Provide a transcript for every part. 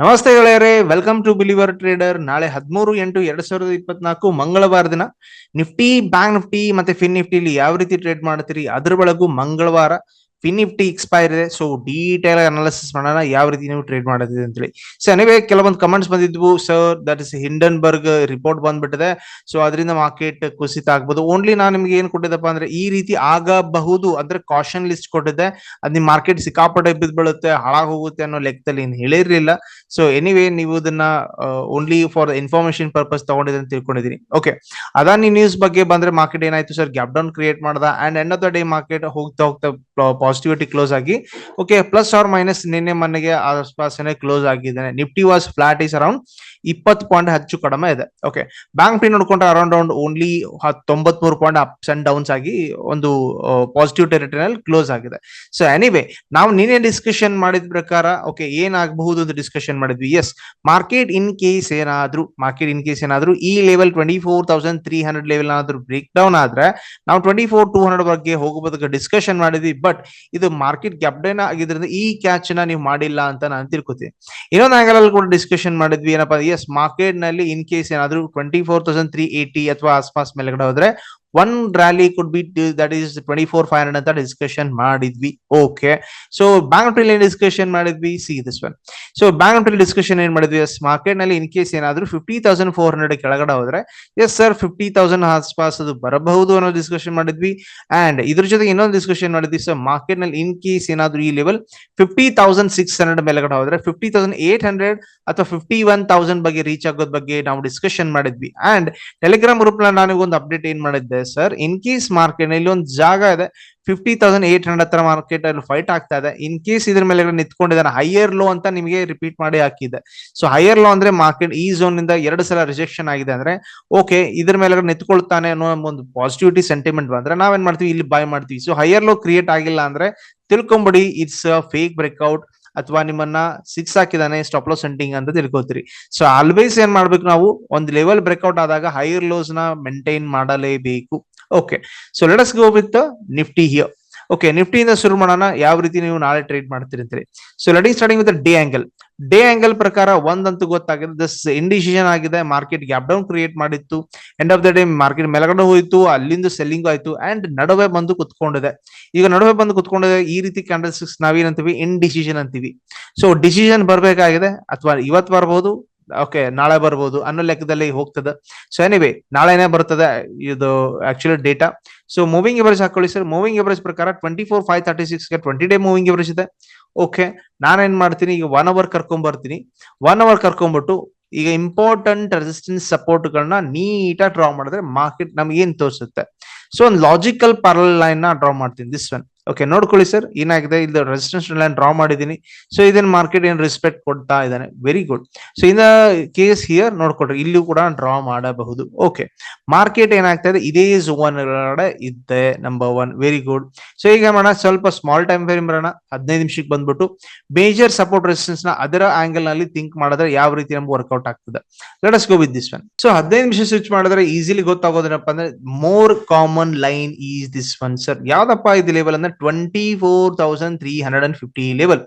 ನಮಸ್ತೆ ಗೆಳೆಯರೇ welcome to believer trader ನಾಳೆ ಹದಿಮೂರು ಎಂಟು ಎರಡ್ ಸಾವಿರದ ಇಪ್ಪತ್ನಾಲ್ಕು ಮಂಗಳವಾರ ದಿನ. ನಿಫ್ಟಿ ಬ್ಯಾಂಕ್ ನಿಫ್ಟಿ ಮತ್ತೆ ಫಿನ್ ನಿಫ್ಟಿಲಿ ಯಾವ ರೀತಿ ಟ್ರೇಡ್ ಮಾಡ್ತೀರಿ? ಅದ್ರ ಬಳಗು ಮಂಗಳವಾರ. ಫಿನ್ ನಿಫ್ಟಿ ಎಕ್ಸ್ಪೈರ್ ಇದೆ. ಸೊ ಡೀಟೇಲ್ ಅನಾಲಿಸಿಸ್ ಮಾಡೋಣ, ಯಾವ ರೀತಿ ನೀವು ಟ್ರೇಡ್ ಮಾಡೋದಿದೆ ಅಂತೇಳಿ ಸೊ ಅನಿವೆ ಕೆಲವೊಂದು comments ಬಂದಿದ್ವು. Sir that is Hindenburg report ಬಂದ್ಬಿಟ್ಟಿದೆ. ಸೊ ಅದರಿಂದ ಮಾರ್ಕೆಟ್ ಕುಸಿತ ಆಗ್ಬೋದು. ಓನ್ಲಿ ನಾನು ನಿಮ್ಗೆ ಏನ್ ಕೊಟ್ಟಿದ್ದಪ್ಪ ಅಂದ್ರೆ, ಈ ರೀತಿ ಆಗಬಹುದು ಅಂದ್ರೆ ಕಾಷನ್ ಲಿಸ್ಟ್ ಕೊಟ್ಟಿದ್ದೆ. ಅದ್ ನಿಮ್ ಮಾರ್ಕೆಟ್ ಸಿಕ್ಕಾಪಟ್ಟೆ ಬಿದ್ದು ಬೀಳುತ್ತೆ, ಹಾಳಾಗ್ ಹೋಗುತ್ತೆ ಅನ್ನೋ ಲೆಕ್ಕದಲ್ಲಿ ಏನು ಹೇಳಿರ್ಲಿಲ್ಲ. ಸೊ ಎನಿವೇ ನೀವು ಇದನ್ನ ಓನ್ಲಿ ಫಾರ್ ಇನ್ಫಾರ್ಮೇಶನ್ ಪರ್ಪಸ್ ತಗೊಂಡಿದೆ ಅಂತ ತಿಳ್ಕೊಂಡಿದೀನಿ ಓಕೆ ಅದಾನಿ ನ್ಯೂಸ್ ಬಗ್ಗೆ ಬಂದ್ರೆ ಮಾರ್ಕೆಟ್ ಏನಾಯ್ತು ಸರ್ ಗ್ಯಾಪ್ ಡೌನ್ ಕ್ರಿಯೇಟ್ ಮಾಡ್ದ. And end of the day market ಹೋಗ್ತಾ ಹೋಗ್ತಾ ಪಾಸಿಟಿವಿಟಿ ಕ್ಲೋಸ್ ಆಗಿ ಓಕೆ ಪ್ಲಸ್ ಆರ್ ಮೈನಸ್ ನಿನ್ನೆ ಮೊನ್ನೆಗೆ ಆಸ್ಪಾಸನೆ ಕ್ಲೋಸ್ ಆಗಿದ್ದಾನೆ Nifty was flat is around ಇಪ್ಪತ್ತು ಪಾಯಿಂಟ್ ಹೆಚ್ಚು ಕಡಿಮೆ ಇದೆ. ಓಕೆ ಬ್ಯಾಂಕ್ ಪಿ ನೋಡ್ಕೊಂಡ್ರೆ ಅರೌಂಡ್ ಅರೌಂಡ್ ಓನ್ಲಿ ತೊಂಬತ್ ಮೂರು ಪಾಯಿಂಟ್ ಅಪ್ಸ್ ಅಂಡ್ ಡೌನ್ಸ್ ಆಗಿ ಒಂದು ಪಾಸಿಟಿವ್ ಟೆರಿಟರಿನಲ್ಲಿ ಕ್ಲೋಸ್ ಆಗಿದೆ. ಸೊ ಎನಿವೇ ನಾವು ನಿನ್ನೆ ಡಿಸ್ಕಷನ್ ಮಾಡಿದ ಪ್ರಕಾರ ಓಕೆ ಏನಾಗಬಹುದು ಅಂತ ಡಿಸ್ಕಷನ್ ಮಾಡಿದ್ವಿ. ಎಸ್ ಮಾರ್ಕೆಟ್ ಇನ್ ಕೇಸ್ ಏನಾದ್ರೂ ಮಾರ್ಕೆಟ್ ಇನ್ ಕೇಸ್ ಏನಾದ್ರೂ, ಈ level twenty four thousand three hundred level ಏನಾದ್ರೂ ಬ್ರೇಕ್ ಡೌನ್ ಆದ್ರೆ, ನಾವು ಟ್ವೆಂಟಿ ಫೋರ್ ಟೂ ಹಂಡ್ರೆಡ್ ಬಗ್ಗೆ ಹೋಗೋದಕ್ಕೆ ಡಿಸ್ಕಷನ್ ಮಾಡಿದ್ವಿ. ಬಟ್ ಇದು ಮಾರ್ಕೆಟ್ ಗ್ಯಾಪ್ ಡೌನ್ ಆಗಿದ್ರಿಂದ ಈ ಕ್ಯಾಚ್ನ ನೀವು ಮಾಡಿಲ್ಲ ಅಂತ ನಾನು ತಿಳ್ಕೊತೀನಿ. ಇನ್ನೊಂದು ಆಂಗಲ್ ಕೂಡ ಡಿಸ್ಕಷನ್ ಮಾಡಿದ್ವಿ. ಏನಪ್ಪಾ ಎಸ್ ಮಾರ್ಕೆಟ್ನಲ್ಲಿ ಇನ್ ಕೇಸ್ ಏನಾದ್ರು twenty four thousand three eighty ಅಥವಾ ಆಸ್ಪಾಸ್ ಮೇಲ್ಗಡೆ ಹೋದ್ರೆ one rally could be that is twenty four five hundred ಅಂತ ಡಿಸ್ಕಷನ್ ಮಾಡಿದ್ವಿ. ಓಕೆ ಸೊ ಬ್ಯಾಂಕ್ ಏನ್ ಡಿಸ್ಕಷನ್ ಮಾಡಿದ್ವಿ? See this one so bank discussion ಏನ್ ಮಾಡಿದ್ವಿ? ಎಸ್ ಮಾರ್ಕೆಟ್ನಲ್ಲಿ ಇನ್ ಕೇಸ್ ಏನಾದ್ರು ಫಿಫ್ಟಿ ತೌಸಂಡ್ ಫೋರ್ ಹಂಡ್ರೆಡ್ ಕೆಳಗಡೆ ಹೋದ್ರೆ ಎಸ್ ಸರ್ ಫಿಫ್ಟಿ ತೌಸಂಡ್ ಆಸ್ಪಾಸ್ ಅದು ಬರಬಹುದು ಅನ್ನೋ ಡಿಸ್ಕಷನ್ ಮಾಡಿದ್ವಿ. ಅಂಡ್ ಇದ್ರ ಜೊತೆಗೆ ಇನ್ನೊಂದು ಡಿಸ್ಕಷನ್ ಮಾಡಿದ್ವಿ. ಸರ್ ಮಾರ್ಕೆಟ್ನಲ್ಲಿ ಇನ್ ಕೇಸ್ ಏನಾದ್ರೂ ಈ level fifty thousand six hundred ಮೇಲೆಗಡೆ ಹೋದ್ರೆ ಫಿಫ್ಟಿ ತೌಸಂಡ್ ಏಟ್ ಹಂಡ್ರೆಡ್ ಅಥವಾ ಫಿಫ್ಟಿ ಒನ್ ತೌಸಂಡ್ ಬಗ್ಗೆ ರೀಚ್ ಆಗೋದ್ ಬಗ್ಗೆ ನಾವು ಡಿಸ್ಕಷನ್ ಮಾಡಿದ್ವಿ. ಅಂಡ್ ಟೆಲಿಗ್ರಾಮ್ ಗ್ರೂಪ್ನಲ್ಲಿ ನಾನು ಒಂದು ಅಪ್ಡೇಟ್ ಏನ್ ಮಾಡಿದ್ದೆ? ಸರ್ ಇನ್ ಕೇಸ್ ಮಾರ್ಕೆಟ್ ಇಲ್ಲಿ ಒಂದು ಜಾಗ ಇದೆ ಫಿಫ್ಟಿ ತೌಸಂಡ್ ಏಟ್ ಹಂಡ್ರೆಡ್ ಹತ್ರ ಮಾರ್ಕೆಟ್ ಅಲ್ಲಿ ಫೈಟ್ ಆಗ್ತಾ ಇದೆ. ಇನ್ ಕೇಸ್ ಇದ್ರ ಮೇಲೆ ನಿಂತ್ಕೊಂಡಿದ್ದಾನೆ ಹೈಯರ್ ಲೋ ಅಂತ ನಿಮಗೆ ರಿಪೀಟ್ ಮಾಡಿ ಹಾಕಿದೆ. ಸೊ ಹೈಯರ್ ಲೋ ಅಂದ್ರೆ ಮಾರ್ಕೆಟ್ ಈ ಝೋನ್ ಇಂದ ಎರಡು ಸಲ ರಿಜೆಕ್ಷನ್ ಆಗಿದೆ ಅಂದ್ರೆ ಓಕೆ ಇದ್ರ ಮೇಲೆ ನಿಂತ್ಕೊಳ್ತಾನೆ ಅನ್ನೋ ಒಂದು ಪಾಸಿಟಿವಿಟಿ ಸೆಂಟಿಮೆಂಟ್ ಬಂದ್ರೆ ನಾವೇನ್ ಮಾಡ್ತೀವಿ? ಇಲ್ಲಿ ಬೈ ಮಾಡ್ತೀವಿ. ಸೊ ಹೈಯರ್ ಲೋ ಕ್ರಿಯೇಟ್ ಆಗಿಲ್ಲ ಅಂದ್ರೆ ತಿಳ್ಕೊಂಬಿಡಿ ಇಟ್ಸ್ ಫೇಕ್ ಬ್ರೇಕ್ಔಟ್ ಅಥವಾ ನಿಮ್ಮನ್ನ ಸಿಕ್ಸ್ ಹಾಕಿದಾನೆ ಸ್ಟಾಪ್ ಲಾಸ್ ಸೆಂಟಿಂಗ್ ಅಂತ ತಿಳ್ಕೊತೀರಿ ಸೊ ಆಲ್ವೇಸ್ ಏನ್ ಮಾಡ್ಬೇಕು ನಾವು, ಒಂದು ಲೆವೆಲ್ ಬ್ರೇಕ್ಔಟ್ ಆದಾಗ ಹೈಯರ್ ಲೋಸ್ನ ಮೇಂಟೈನ್ ಮಾಡಲೇಬೇಕು. Okay so let's go with Nifty here okay ನಿಫ್ಟಿಯಿಂದ ಶುರು ಮಾಡೋಣ. ಯಾವ ರೀತಿ ನೀವು ನಾಳೆ ಟ್ರೇಡ್ ಮಾಡ್ತೀರಿ ಅಂತೇಳಿ so letting starting with the angle day angle ಪ್ರಕಾರ ಒಂದಂತೂ ಗೊತ್ತಾಗಿದೆ ದಿಸ್ ಇಂಡಿಸಿಷನ್ ಆಗಿದೆ ಮಾರ್ಕೆಟ್ ಗ್ಯಾಪ್ ಡೌನ್ ಕ್ರಿಯೇಟ್ ಮಾಡಿತ್ತು. End of the day market ಮೇಲ್ಗಡೆ ಹೋಯಿತು, ಅಲ್ಲಿಂದ ಸೆಲ್ಲಿಂಗ್ ಆಯ್ತು ಅಂಡ್ ನಡುವೆ ಬಂದು ಕುತ್ಕೊಂಡಿದೆ. ಈಗ ನಡುವೆ ಬಂದು ಕುತ್ಕೊಂಡಿದೆ, ಈ ರೀತಿ ಕ್ಯಾಂಡಲ್ಸ್ ನಾವೇನಂತೀವಿ ಇಂಡಿಸಿಷನ್ ಅಂತೀವಿ. ಸೊ ಡಿಸಿಷನ್ ಬರಬೇಕಾಗಿದೆ ಅಥವಾ ಇವತ್ತು ಬರ್ಬೋದು ಓಕೆ ನಾಳೆ ಬರ್ಬೋದು ಅನ್ನೋ ಲೆಕ್ಕದಲ್ಲಿ ಹೋಗ್ತದೆ. ಸೊ ಎನಿವೆ ನಾಳೆನೇ ಬರ್ತದೆ ಇದು actually data so moving average ಹಾಕೊಳ್ಳಿ ಸರ್ ಮೂವಿಂಗ್ ಎವರೇಜ್ ಪ್ರಕಾರ twenty four five thirty six twenty day moving average ಇದೆ. ಓಕೆ ನಾನೇನ್ ಮಾಡ್ತೀನಿ? ಈಗ ಒನ್ ಅವರ್ ಕರ್ಕೊಂಡ್ ಬರ್ತೀನಿ ಒನ್ ಅವರ್ ಕರ್ಕೊಂಡ್ಬಿಟ್ಟು ಈಗ ಇಂಪಾರ್ಟೆಂಟ್ ರೆಸಿಸ್ಟೆನ್ಸ್ ಸಪೋರ್ಟ್ ಗಳನ್ನ ನೀಟಾಗಿ ಡ್ರಾ ಮಾಡಿದ್ರೆ ಮಾರ್ಕೆಟ್ ನಮ್ಗೆ ಏನ್ ತೋರಿಸುತ್ತೆ? ಸೊ ಒಂದು ಲಾಜಿಕಲ್ ಪ್ಯಾರಲ್ ಲೈನ್ನ ಡ್ರಾ ಮಾಡ್ತೀನಿ ದಿಸ್ ಒನ್ ಓಕೆ ನೋಡ್ಕೊಳ್ಳಿ ಸರ್ ಏನಾಗಿದೆ? ಇಲ್ಲಿ ರೆಸಿಸ್ಟೆನ್ಸ್ ಲೈನ್ ಡ್ರಾ ಮಾಡಿದ್ದೀನಿ. ಸೊ ಇದನ್ನ ಮಾರ್ಕೆಟ್ ಏನು ರೆಸ್ಪೆಕ್ಟ್ ಕೊಡ್ತಾ ಇದ್ದಾನೆ? Very good so in case here ನೋಡ್ಕೊಡ್ರಿ ಇಲ್ಲೂ ಕೂಡ ಡ್ರಾ ಮಾಡಬಹುದು. ಓಕೆ ಮಾರ್ಕೆಟ್ ಏನಾಗ್ತಾ ಇದೆ? ಇದೇ ಝೋನ್ ಒಳಗಡೆ ಇದೆ number one very good so ಈಗ ಮಾಡೋಣ. ಸ್ವಲ್ಪ ಸ್ಮಾಲ್ ಟೈಮ್ ಫ್ರೇಮ್ ಬರೋಣ ಹದಿನೈದು ನಿಮಿಷಕ್ಕೆ ಬಂದ್ಬಿಟ್ಟು ಮೇಜರ್ ಸಪೋರ್ಟ್ ರೆಸಿಸ್ಟೆನ್ಸ್ನ ಅದರ ಆಂಗಲ್ನಲ್ಲಿ ಥಿಂಕ್ ಮಾಡಿದ್ರೆ ಯಾವ ರೀತಿ ನಮ್ಗೆ ವರ್ಕೌಟ್ ಆಗ್ತದೆ? Us go with this one so ಹದಿನೈದು ನಿಮಿಷ ಸ್ವಿಚ್ ಮಾಡಿದ್ರೆ ಈಸಿಲಿ ಗೊತ್ತಾಗೋದೇನಪ್ಪ ಅಂದ್ರೆ more common line is this one sir ಯಾವ್ದಪ್ಪ ಇದು ಲೆವೆಲ್ ಅಂದ್ರೆ twenty thousand three level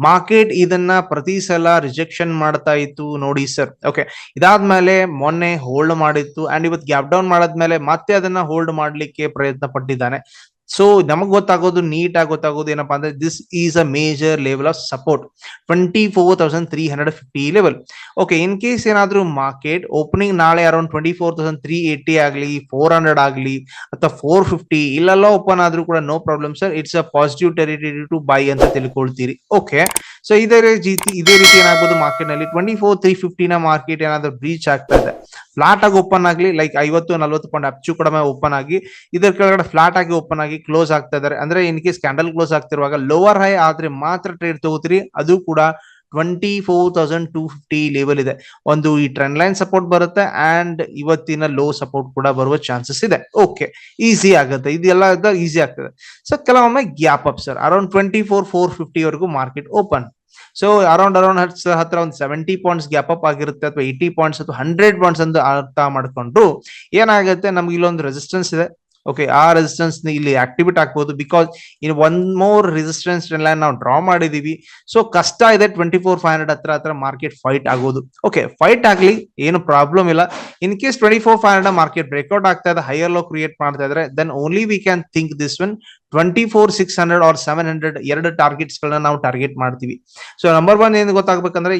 market ಇದನ್ನ ಪ್ರತಿ ಸಲ ರಿಜೆಕ್ಷನ್ ಮಾಡ್ತಾ ಇತ್ತು ನೋಡಿ ಸರ್ ಓಕೆ ಇದಾದ್ಮೇಲೆ ಮೊನ್ನೆ ಹೋಲ್ಡ್ ಮಾಡಿತ್ತು. ಅಂಡ್ ಇವತ್ತು ಗ್ಯಾಪ್ ಡೌನ್ ಮಾಡಾದ್ಮೇಲೆ ಮತ್ತೆ ಅದನ್ನ ಹೋಲ್ಡ್ ಮಾಡ್ಲಿಕ್ಕೆ ಪ್ರಯತ್ನ ಪಟ್ಟಿದ್ದಾನೆ. ಸೊ ನಮಗ್ ಗೊತ್ತಾಗೋದು ನೀಟ್ ಆಗಿ ಗೊತ್ತಾಗೋದು ಏನಪ್ಪಾ ಅಂದ್ರೆ this is a major level of support twenty four thousand three hundred fifty level okay in case ಏನಾದ್ರೂ ಮಾರ್ಕೆಟ್ ಓಪನಿಂಗ್ ನಾಳೆ around twenty four thousand three eighty ಆಗಲಿ ಫೋರ್ ಹಂಡ್ರೆಡ್ ಆಗಲಿ, ಅಥವಾ ಫೋರ್ ಫಿಫ್ಟಿ ಇಲ್ಲೆಲ್ಲ ಓಪನ್ ಆದ್ರೂ ಕೂಡ no problem sir it's a positive territory to buy ಅಂತ ತಿಳ್ಕೊಳ್ತೀರಿ. ಓಕೆ ಸೊ ಇದೇ ರೀತಿ ಇದೇ ರೀತಿ ಏನಾಗ್ಬೋದು ಮಾರ್ಕೆಟ್ನಲ್ಲಿ? ಟ್ವೆಂಟಿ ಫೋರ್ ತ್ರೀ ಫಿಫ್ಟಿನ ಮಾರ್ಕೆಟ್ ಏನಾದ್ರೂ ಬ್ರೀಚ್ ಆಗ್ತಾ ಇದೆ. ಫ್ಲಾಟ್ ಆಗಿ ಓಪನ್ ಆಗ್ಲಿ ಲೈಕ್ ಐವತ್ತು, ನಲ್ವತ್ತು ಪಾಯಿಂಟ್ ಅಪ್ಚು ಕಡಿಮೆ ಓಪನ್ ಆಗಿ, ಇದರ ಕೆಳಗಡೆ ಫ್ಲಾಟ್ ಆಗಿ ಓಪನ್ ಆಗಿ ಕ್ಲೋಸ್ ಆಗ್ತಾ ಇದಾರೆ. ಅಂದ್ರೆ ಇನ್ ಕೇಸ್ ಕ್ಯಾಂಡಲ್ ಕ್ಲೋಸ್ ಆಗ್ತಿರುವಾಗ ಲೋವರ್ ಹೈ ಆದ್ರೆ ಮಾತ್ರ ಟ್ರೇಡ್ ತಗೋತೀರಿ. ಅದು ಕೂಡ twenty four thousand two fifty level ಇದೆ. ಒಂದು ಈ ಟ್ರೆಂಡ್ ಲೈನ್ ಸಪೋರ್ಟ್ ಬರುತ್ತೆ ಅಂಡ್ ಇವತ್ತಿನ ಲೋ ಸಪೋರ್ಟ್ ಕೂಡ ಬರುವ ಚಾನ್ಸಸ್ ಇದೆ. ಓಕೆ ಈಸಿ ಆಗುತ್ತೆ. ಇದೆಲ್ಲ ಈಸಿ ಆಗ್ತದೆ. ಸೊ ಕೆಲವೊಮ್ಮೆ gap up sir around twenty four four fifty ವರೆಗೂ market open so around around ಹತ್ರ ಒಂದು ಸೆವೆಂಟಿ ಪಾಯಿಂಟ್ಸ್ ಗ್ಯಾಪ್ ಅಪ್ ಆಗಿರುತ್ತೆ ಅಥವಾ ಏಯ್ಟಿ ಪಾಯಿಂಟ್ಸ್ ಅಥವಾ ಹಂಡ್ರೆಡ್ ಪಾಯಿಂಟ್ಸ್ ಅಂತ ಅರ್ಥ ಮಾಡ್ಕೊಂಡು ಏನಾಗುತ್ತೆ? ನಮ್ಗೆ ಇಲ್ಲೊಂದು ರೆಸಿಸ್ಟೆನ್ಸ್ ಇದೆ. ಓಕೆ ಆ ರೆಸಿಸ್ಟೆನ್ಸ್ ಇಲ್ಲಿ ಆಕ್ಟಿವೇಟ್ ಆಗ್ಬೋದು because in one more resistance line ನಾವು ಡ್ರಾ ಮಾಡಿದೀವಿ. ಸೊ ಕಷ್ಟ ಇದೆ ಟ್ವೆಂಟಿ ಫೋರ್ ಫೈವ್ ಹಂಡ್ರೆಡ್ ಹತ್ರ ಹತ್ರ ಮಾರ್ಕೆಟ್ ಫೈಟ್ ಆಗೋದು. ಓಕೆ ಫೈಟ್ ಆಗ್ಲಿ, ಏನು ಪ್ರಾಬ್ಲಮ್ ಇಲ್ಲ. In case twenty four five hundred market breakout ಆಗ್ತಾ ಇದೆ ಹೈಯರ್ ಲೋ ಕ್ರಿಯೇಟ್ ಮಾಡ್ತಾ ಇದ್ರೆ then only we can think this one twenty four six hundred or seven hundred ಎರಡು ಟಾರ್ಗೆಟ್ಸ್ ಗಳನ್ನ ನಾವು ಟಾರ್ಗೆಟ್ ಮಾಡ್ತೀವಿ. ಸೊ ನಂಬರ್ ಒನ್ ಏನ್ ಗೊತ್ತಾಗ್ಬೇಕಂದ್ರೆ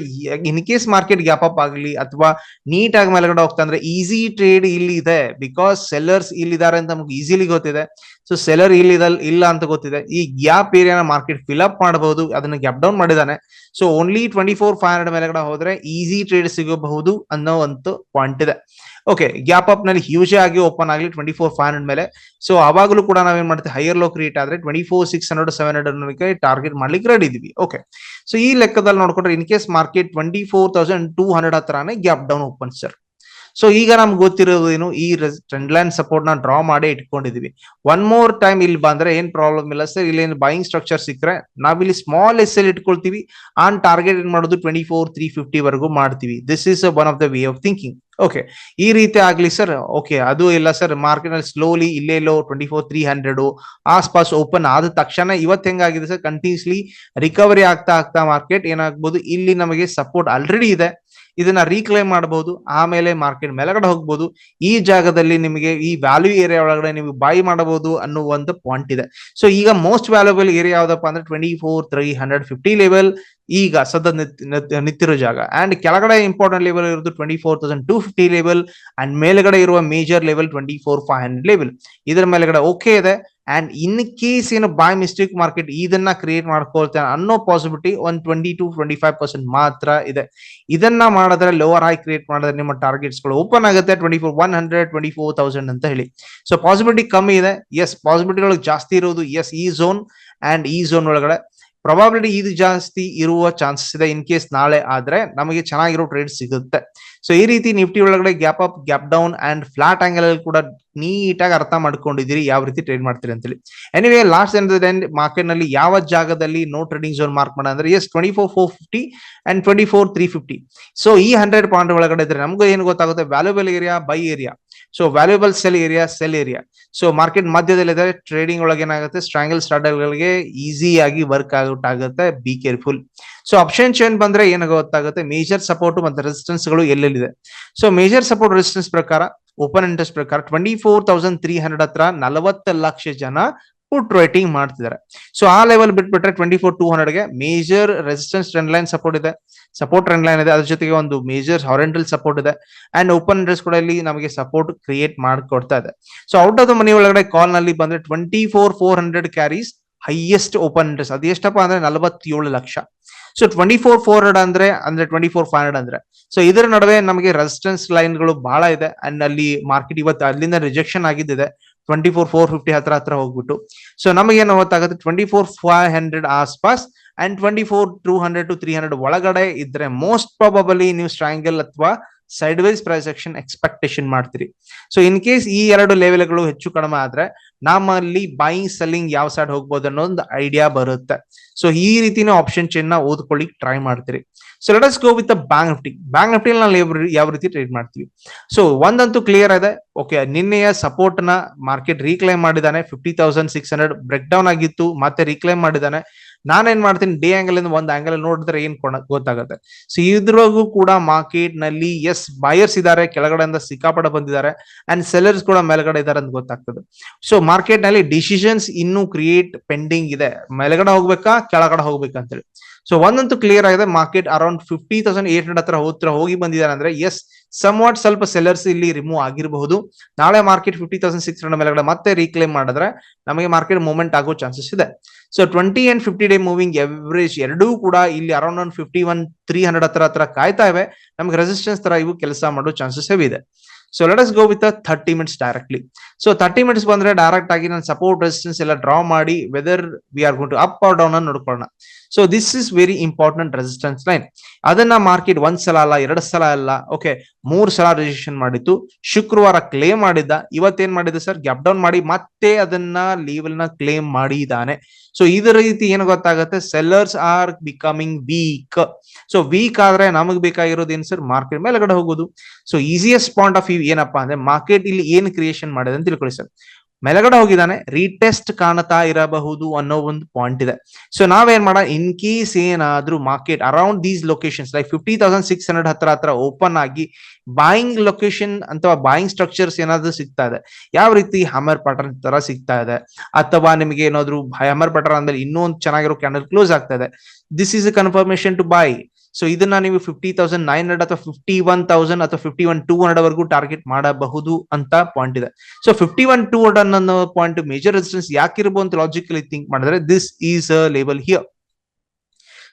in case market gap up ಆಗಲಿ ಅಥವಾ ನೀಟ್ ಆಗಿ ಮೇಲ್ಗಡೆ ಹೋಗ್ತಾ ಅಂದ್ರೆ ಈಸಿ ಟ್ರೇಡ್ ಇಲ್ಲಿ ಇದೆ. ಬಿಕಾಸ್ ಸೆಲ್ಲರ್ಸ್ ಇಲ್ಲಿದ್ದಾರೆ ಅಂತ ನಮ್ಗೆ ಈಸಿಲಿ ಗೊತ್ತಿದೆ. ಸೊ ಸೆಲರ್ ಇಲ್ಲಿ ಇಲ್ಲ ಅಂತ ಗೊತ್ತಿದೆ. ಈ ಗ್ಯಾಪ್ ಏರಿಯಾನ ಮಾರ್ಕೆಟ್ ಫಿಲ್ ಅಪ್ ಮಾಡಬಹುದು, ಅದನ್ನ ಗ್ಯಾಪ್ ಡೌನ್ ಮಾಡಿದಾನೆ. So only twenty four five hundred ಮೇಲೆಗಡೆ ಹೋದ್ರೆ ಈಸಿ ಟ್ರೇಡ್ ಸಿಗಬಹುದು ಅನ್ನೋ ಒಂದು ಪಾಯಿಂಟ್ ಇದೆ. ಓಕೆ ಗ್ಯಾಪ್ ಅಪ್ನಲ್ಲಿ ಹ್ಯೂಜ್ ಆಗಿ ಓಪನ್ ಆಗಲಿ ಟ್ವೆಂಟಿ ಫೋರ್ ಫೈವ್ ಹಂಡ್ರೆಡ್ ಮೇಲೆ. ಸೊ ಅವಾಗಲೂ ಕೂಡ ನಾವೇನ್ ಮಾಡ್ತೀವಿ? ಹೈಯರ್ ಲೋ ಕ್ರಿಯೇಟ್ ಆದ್ರೆ twenty four six hundred seven hundred target ಮಾಡ್ಲಿಕ್ಕೆ ರೆಡಿ ಇದೀವಿ ಓಕೆ ಸೊ ಈ ಲೆಕ್ಕದಲ್ಲಿ ನೋಡ್ಕೊಂಡ್ರೆ in case market twenty four thousand two hundred ಹತ್ರನೇ gap down open sir so ಈಗ ನಮ್ಗೆ ಗೊತ್ತಿರೋದು ಏನು? ಈ ಟ್ರೆಂಡ್ ಲೈನ್ ಸಪೋರ್ಟ್ನ ಡ್ರಾ ಮಾಡಿ ಇಟ್ಕೊಂಡಿದೀವಿ. ಒನ್ ಮೋರ್ ಟೈಮ್ ಇಲ್ಲಿ ಬಂದ್ರೆ ಏನ್ ಪ್ರಾಬ್ಲಮ್ ಇಲ್ಲ ಸರ್ ಇಲ್ಲಿ ಏನು ಬೈಯಿಂಗ್ ಸ್ಟ್ರಕ್ಚರ್ ಸಿಕ್ಕರೆ ನಾವಿಲ್ಲಿ ಸ್ಮಾಲ್ ಎಸ್ ಎಲ್ ಇಟ್ಕೊಳ್ತೀವಿ. ಆನ್ ಟಾರ್ಗೆಟ್ ಏನ್ ಮಾಡೋದು? ಟ್ವೆಂಟಿ ಫೋರ್ ತ್ರೀ ಫಿಫ್ಟಿ ವರೆಗೂ ಮಾಡ್ತೀವಿ. This is one of the way of thinking okay ಈ ರೀತಿ ಆಗ್ಲಿ ಸರ್ ಓಕೆ ಅದು ಇಲ್ಲ ಸರ್ ಮಾರ್ಕೆಟ್ ಅಲ್ಲಿ ಸ್ಲೋಲಿ ಇಲ್ಲೇ ಇಲ್ಲೋ ಟ್ವೆಂಟಿ ಫೋರ್ ತ್ರೀ ಹಂಡ್ರೆಡ್ ಆಸ್ಪಾಸ್ ಓಪನ್ ಆದ ತಕ್ಷಣ ಇವತ್ತು ಹೆಂಗಾಗಿದೆ ಸರ್ ಕಂಟಿನ್ಯೂಸ್ಲಿ ರಿಕವರಿ ಆಗ್ತಾ ಆಗ್ತಾ ಮಾರ್ಕೆಟ್ ಏನಾಗ್ಬೋದು? ಇಲ್ಲಿ ನಮಗೆ ಸಪೋರ್ಟ್ ಆಲ್ರೆಡಿ ಇದೆ. ಇದನ್ನ ರೀಕ್ಲೇಮ್ ಮಾಡಬಹುದು ಆಮೇಲೆ ಮಾರ್ಕೆಟ್ ಮೇಲಗಡೆ ಹೋಗ್ಬೋದು. ಈ ಜಾಗದಲ್ಲಿ ನಿಮಗೆ ಈ ವ್ಯಾಲ್ಯೂ ಏರಿಯಾ ಒಳಗಡೆ ನೀವು ಬೈ ಮಾಡಬಹುದು ಅನ್ನೋ ಒಂದು ಪಾಯಿಂಟ್ ಇದೆ. ಸೊ ಈಗ ಮೋಸ್ಟ್ ವ್ಯಾಲ್ಯೂಬಲ್ ಏರಿಯಾ ಯಾವ್ದಪ್ಪ ಅಂದ್ರೆ twenty four three hundred fifty level ಈಗ ಸದ್ದ ನಿಂತಿರೋ ಜಾಗ. ಅಂಡ್ ಕೆಳಗಡೆ ಇಂಪಾರ್ಟೆಂಟ್ ಲೆವೆಲ್ ಇರೋದು twenty four thousand two fifty level and ಮೇಲ್ಗಡೆ ಇರುವ major level twenty four five hundred level ಇದರ ಮೇಲ್ಗಡೆ ಓಕೆ ಇದೆ. ಅಂಡ್ ಇನ್ ಕೇಸ್ ಏನು ಬಾಯ್ ಮಿಸ್ಟೇಕ್ ಮಾರ್ಕೆಟ್ ಇದನ್ನ ಕ್ರಿಯೇಟ್ ಮಾಡ್ಕೊಳ್ತೇನೆ ಅನ್ನೋ ಪಾಸಿಬಿಲಿಟಿ ಒಂದ್ twenty to twenty five percent ಮಾತ್ರ ಇದೆ. ಇದನ್ನ ಮಾಡಿದ್ರೆ ಲೋವರ್ ಹೈ ಕ್ರಿಯೇಟ್ ಮಾಡಿದ್ರೆ ನಿಮ್ಮ ಟಾರ್ಗೆಟ್ಸ್ಗಳು ಓಪನ್ ಆಗುತ್ತೆ twenty four one hundred twenty four thousand ಅಂತ ಹೇಳಿ. ಸೊ ಪಾಸಿಬಿಲಿಟಿ ಕಮ್ಮಿ ಇದೆ. ಎಸ್ ಪಾಸಿಬಿಲಿಟಿಗಳು ಜಾಸ್ತಿ ಇರೋದು ಎಸ್ ಈ ಝೋನ್ ಅಂಡ್ ಈ ಝೋನ್ ಒಳಗಡೆ. ಪ್ರೊಬಾಬಿಲಿಟಿ ಇದು ಜಾಸ್ತಿ ಇರುವ ಚಾನ್ಸಸ್ ಇದೆ ಇನ್ ಕೇಸ್ ನಾಳೆ ಆದ್ರೆ ನಮಗೆ ಚೆನ್ನಾಗಿರೋ ಟ್ರೇಡ್ ಸಿಗುತ್ತೆ. ಸೊ ಈ ರೀತಿ ನಿಫ್ಟಿ ಒಳಗಡೆ gap up gap down and flat angle ಅಲ್ಲಿ ಕೂಡ ನೀಟಾಗಿ ಅರ್ಥ ಮಾಡ್ಕೊಂಡಿದ್ದೀರಿ ಯಾವ ರೀತಿ ಟ್ರೇಡ್ ಮಾಡ್ತೀರಿ ಅಂತೇಳಿ. ಎನಿವೇ ಲಾಸ್ಟ್ ಎಂಡ್ ಮಾರ್ಕೆಟ್ನಲ್ಲಿ ಯಾವ ಜಾಗದಲ್ಲಿ ನೋ ಟ್ರೇಡಿಂಗ್ ಝೋನ್ ಮಾರ್ಕ್ ಮಾಡ ಅಂದ್ರೆ as twenty four four fifty and twenty four three fifty so ಈ ಹಂಡ್ರೆಡ್ ಪಾಯಿಂಟ್ ಒಳಗಡೆ ಇದ್ರೆ ನಮಗೂ ಏನು ಗೊತ್ತಾಗುತ್ತೆ? Valuable area buy area. So valuable sell area sell area so market ಮಧ್ಯದಲ್ಲಿ ಇದ್ರೆ ಟ್ರೇಡಿಂಗ್ ಒಳಗೆ ಏನಾಗುತ್ತೆ? ಸ್ಟ್ರಾಂಗಲ್ ಸ್ಟಾರ್ಟರ್ಗಳಿಗೆ ಈಸಿ ಆಗಿ ವರ್ಕ್ ಔಟ್ ಆಗುತ್ತೆ. Be careful so option chain ಬಂದ್ರೆ ಏನು ಗೊತ್ತಾಗುತ್ತೆ? ಮೇಜರ್ ಸಪೋರ್ಟ್ ಮತ್ತೆ ರೆಸಿಸ್ಟೆನ್ಸ್ಗಳು ಎಲ್ಲೆಲ್ಲಿದೆ? ಸೊ ಮೇಜರ್ ಸಪೋರ್ಟ್ ರೆಸಿಸ್ಟೆನ್ಸ್ ಪ್ರಕಾರ ಓಪನ್ ಇಂಟ್ರೆಸ್ಟ್ ಪ್ರಕಾರ twenty four thousand three hundred ಹತ್ರ ನಲವತ್ತು ಲಕ್ಷ ಜನ ಪುಟ್ ರೈಟಿಂಗ್ ಮಾಡ್ತಿದ್ದಾರೆ. ಸೊ ಆ ಲೆವೆಲ್ ಬಿಟ್ಬಿಟ್ರೆ twenty four two ಹಂಡ್ರೆಡ್ಗೆ major resistance trend line support ಇದೆ. ಸಪೋರ್ಟ್ ಟ್ರೆಂಡ್ ಲೈನ್ ಇದೆ. ಅದ್ರ ಜೊತೆಗೆ ಒಂದು ಮೇಜರ್ ಹಾರೆಂಟಲ್ ಸಪೋರ್ಟ್ ಇದೆ. ಅಂಡ್ ಓಪನ್ ಇಂಟ್ರೆಸ್ಟ್ ಕೂಡ ಇಲ್ಲಿ ನಮಗೆ ಸಪೋರ್ಟ್ ಕ್ರಿಯೇಟ್ ಮಾಡಿಕೊಡ್ತಾ ಇದೆ. So out of the money ಒಳಗಡೆ ಕಾಲ್ನಲ್ಲಿ ಬಂದ್ರೆ twenty four four hundred carries highest open interest ಅದು ಎಷ್ಟಪ್ಪ ಅಂದ್ರೆ ನಲವತ್ತೇಳು lakh. So twenty four four hundred ಅಂದ್ರೆ ಅಂದ್ರೆ ಟ್ವೆಂಟಿ ಫೋರ್ ಫೈವ್ ಹಂಡ್ರೆಡ್ ಅಂದ್ರೆ. ಸೊ ಇದರ ನಡುವೆ ನಮಗೆ ರೆಸಿಸ್ಟೆನ್ಸ್ ಲೈನ್ಗಳು ಬಹಳ ಇದೆ. ಅಂಡ್ ಅಲ್ಲಿ ಮಾರ್ಕೆಟ್ ಇವತ್ತು ಅಲ್ಲಿಂದ ರಿಜೆಕ್ಷನ್ ಆಗಿದ್ದಿದೆ. ಟ್ವೆಂಟಿ ಫೋರ್ ಫೋರ್ ಫಿಫ್ಟಿ ಹತ್ರ ಹತ್ರ ಹೋಗ್ಬಿಟ್ಟು. ಸೊ ನಮಗೇನು ಗೊತ್ತಾಗುತ್ತೆ? Twenty four five hundred ಆಸ್ಪಾಸ್ and twenty four two hundred to three hundred ಒಳಗಡೆ ಇದ್ರೆ ಮೋಸ್ಟ್ ಪ್ರಾಬಬಲಿ ನೀವು ಸ್ಟ್ರಾಂಗಲ್ ಅಥವಾ side wise price action expectation ಮಾಡ್ತೀರಿ. ಸೊ ಇನ್ ಕೇಸ್ ಈ ಎರಡು ಲೆವೆಲ್ಗಳು ಹೆಚ್ಚು ಕಡಿಮೆ ಆದ್ರೆ, ನಮ್ಮಲ್ಲಿ ಬೈಯಿಂಗ್ ಸೆಲ್ಲಿಂಗ್ ಯಾವ ಸೈಡ್ ಹೋಗ್ಬೋದು ಅನ್ನೋ ಒಂದು ಐಡಿಯಾ ಬರುತ್ತೆ. ಸೊ ಈ ರೀತಿನ ಆಪ್ಷನ್ ಚೇನ್ನ ಓದ್ಕೊಳ್ಳಿ ಟ್ರೈ ಮಾಡ್ತೀರಿ. So let us go with bank Nifty bank Nifty ನಾವು ಯಾವ ರೀತಿ ಟ್ರೇಡ್ ಮಾಡ್ತೀವಿ. ಸೊ ಒಂದಂತೂ ಕ್ಲಿಯರ್ ಇದೆ. ಓಕೆ ನಿನ್ನೆಯ ಸಪೋರ್ಟ್ನ ಮಾರ್ಕೆಟ್ ರೀಕ್ಲೈಮ್ ಮಾಡಿದಾನೆ fifty thousand six hundred break down ಆಗಿತ್ತು. ಮತ್ತೆ ರೀಕ್ಲೈಮ್ ಮಾಡಿದಾನೆ ನಾನೇನ್ ಮಾಡ್ತೀನಿ ಡಿ ಆಂಗಲ್ ಇಂದ ಒಂದ್ ಆಂಗಲ್ ನೋಡಿದ್ರೆ ಏನ್ ಗೊತ್ತಾಗುತ್ತೆ. ಸೊ ಇದ್ರೊಳಗೂ ಕೂಡ ಮಾರ್ಕೆಟ್ನಲ್ಲಿ ಎಸ್ ಬಾಯರ್ಸ್ ಇದಾರೆ, ಕೆಳಗಡೆಯಿಂದ ಸಿಕ್ಕಾಪಡ ಬಂದಿದ್ದಾರೆ ಅಂಡ್ ಸೆಲ್ಲರ್ಸ್ ಕೂಡ ಮೇಲ್ಗಡೆ ಇದಾರೆ ಅಂತ ಗೊತ್ತಾಗ್ತದೆ. ಸೊ ಮಾರ್ಕೆಟ್ನಲ್ಲಿ ಡಿಸಿಷನ್ಸ್ ಇನ್ನೂ ಕ್ರಿಯೇಟ್ ಪೆಂಡಿಂಗ್ ಇದೆ. ಮೇಲ್ಗಡೆ ಹೋಗ್ಬೇಕಾ, ಕೆಳಗಡೆ ಹೋಗ್ಬೇಕಾ ಅಂತೇಳಿ ಸೊ ಒಂದಂತೂ ಕ್ಲಿಯರ್ ಆಗಿದೆ market around fifty thousand eight hundred ಹತ್ರ ಹೋತ್ರ ಹೋಗಿ ಬಂದಿದ್ದಾರೆ ಅಂದ್ರೆ ಎಸ್ ಸಮ್ ವಾಟ್ ಸ್ವಲ್ಪ ಸೆಲ್ಲರ್ಸ್ ಇಲ್ಲಿ ರಿಮೂವ್ ಆಗಿರಬಹುದು. ನಾಳೆ market fifty thousand six hundred ಮೇಲ್ಗಡೆ ಮತ್ತೆ ರೀಕ್ಲೇಮ್ ಮಾಡಿದ್ರೆ, ನಮಗೆ ಮಾರ್ಕೆಟ್ ಮೂವ್ಮೆಂಟ್ ಆಗೋ ಚಾನ್ಸಸ್ ಇದೆ. So twenty and fifty day moving average ಎರಡೂ ಕೂಡ ಇಲ್ಲಿ around one fifty one three hundred ಹತ್ರ ಹತ್ರ ಕಾಯ್ತಾ ಇವೆ. ನಮಗೆ ರೆಸಿಸ್ಟೆನ್ಸ್ ತರ ಇವು ಕೆಲಸ ಮಾಡೋ ಚಾನ್ಸಸ್ ಇದೆ. So let us go with thirty minutes directly so thirty minutes ಬಂದ್ರೆ ಡೈರೆಕ್ಟ್ ಆಗಿ ನಾನು ಸಪೋರ್ಟ್ ರೆಸಿಸ್ಟೆನ್ಸ್ ಎಲ್ಲ ಡ್ರಾ ಮಾಡಿ whether we are gonna up or down ಅನ್ನು ನೋಡ್ಕೊಳ್ಳೋಣ. So this is very important resistance line ಅದನ್ನ ಮಾರ್ಕೆಟ್ ಒಂದ್ ಸಲ ಅಲ್ಲ, ಎರಡು ಸಲ ಅಲ್ಲ ಓಕೆ ಮೂರ್ ಸಲ ರಿಜಿಸ್ಟ್ರೇಷನ್ ಮಾಡಿತ್ತು ಶುಕ್ರವಾರ ಕ್ಲೇಮ್ ಮಾಡಿದ್ದ, ಇವತ್ತೇನ್ ಮಾಡಿದ್ದ ಸರ್ ಗ್ಯಾಪ್ ಡೌನ್ ಮಾಡಿ ಮತ್ತೆ ಅದನ್ನ ಲೀವಲ್ನ ಕ್ಲೇಮ್ ಮಾಡಿದಾನೆ ಸೊ ಇದರ ರೀತಿ ಏನು ಗೊತ್ತಾಗುತ್ತೆ? Sellers are becoming weak so weak ಆದ್ರೆ ನಮಗ್ ಬೇಕಾಗಿರೋದು ಏನ್ ಸರ್ ಮಾರ್ಕೆಟ್ ಮೇಲ್ಗಡೆ ಹೋಗೋದು. So easiest point of view ಏನಪ್ಪಾ ಅಂದ್ರೆ ಮಾರ್ಕೆಟ್ ಇಲ್ಲಿ ಏನ್ ಕ್ರಿಯೇಷನ್ ಮಾಡಿದೆ ಅಂತ ತಿಳ್ಕೊಳ್ಳಿ ಸರ್. ಮೇಲ್ಗಡೆ ಹೋಗಿದ್ದಾನೆ ರೀಟೆಸ್ಟ್ ಕಾಣತಾ ಇರಬಹುದು ಅನ್ನೋ ಒಂದು ಪಾಯಿಂಟ್ ಇದೆ. ಸೊ ನಾವೇನ್ ಮಾಡ ಇನ್ ಕೇಸ್ ಏನಾದ್ರೂ market around these locations like fifty thousand six hundred ಹತ್ರ ಹತ್ರ ಓಪನ್ ಆಗಿ ಬಾಯಿಂಗ್ ಲೊಕೇಶನ್ ಅಥವಾ ಬಾಯಿಂಗ್ ಸ್ಟ್ರಕ್ಚರ್ಸ್ ಏನಾದ್ರೂ ಸಿಗ್ತಾ ಇದೆ. ಯಾವ ರೀತಿ ಹಮರ್ ಪ್ಯಾಟರ್ನ್ ತರ ಸಿಗ್ತಾ ಇದೆ? ಅಥವಾ ನಿಮಗೆ ಏನಾದ್ರು ಹಮರ್ ಪ್ಯಾಟರ್ನ್ ಅಂದ್ರೆ ಇನ್ನೊಂದು ಚೆನ್ನಾಗಿರೋ ಕ್ಯಾಂಡಲ್ ಕ್ಲೋಸ್ ಆಗ್ತಾ ಇದೆ. This is a confirmation to buy so ಇದನ್ನ ನೀವು ಫಿಫ್ಟಿ ತೌಸಂಡ್ ನೈನ್ ಹಂಡ್ರೆಡ್ ಅಥವಾ ಫಿಫ್ಟಿ ಒನ್ ತೌಸಂಡ್ ಅಥವಾ ಫಿಫ್ಟಿ ಒನ್ ಟೂ ಹಂಡ್ರೆಡ್ ವರೆಗೂ ಟಾರ್ಗೆಟ್ ಮಾಡಬಹುದು ಅಂತ ಪಾಯಿಂಟ್ ಇದೆ. So fifty one two hundred ಅನ್ನೋ ಪಾಯಿಂಟ್ ಮೇಜರ್ ರೆಸಿಸ್ಟೆನ್ಸ್ ಯಾಕಿರ್ಬೋದು ಅಂತ ಲಾಜಿಕಲಿ ಥಿಂಕ್ ಮಾಡಿದ್ರೆ ದಿಸ್ ಈಸ್ ಅ ಲೇಬಲ್ ಹಿಯರ್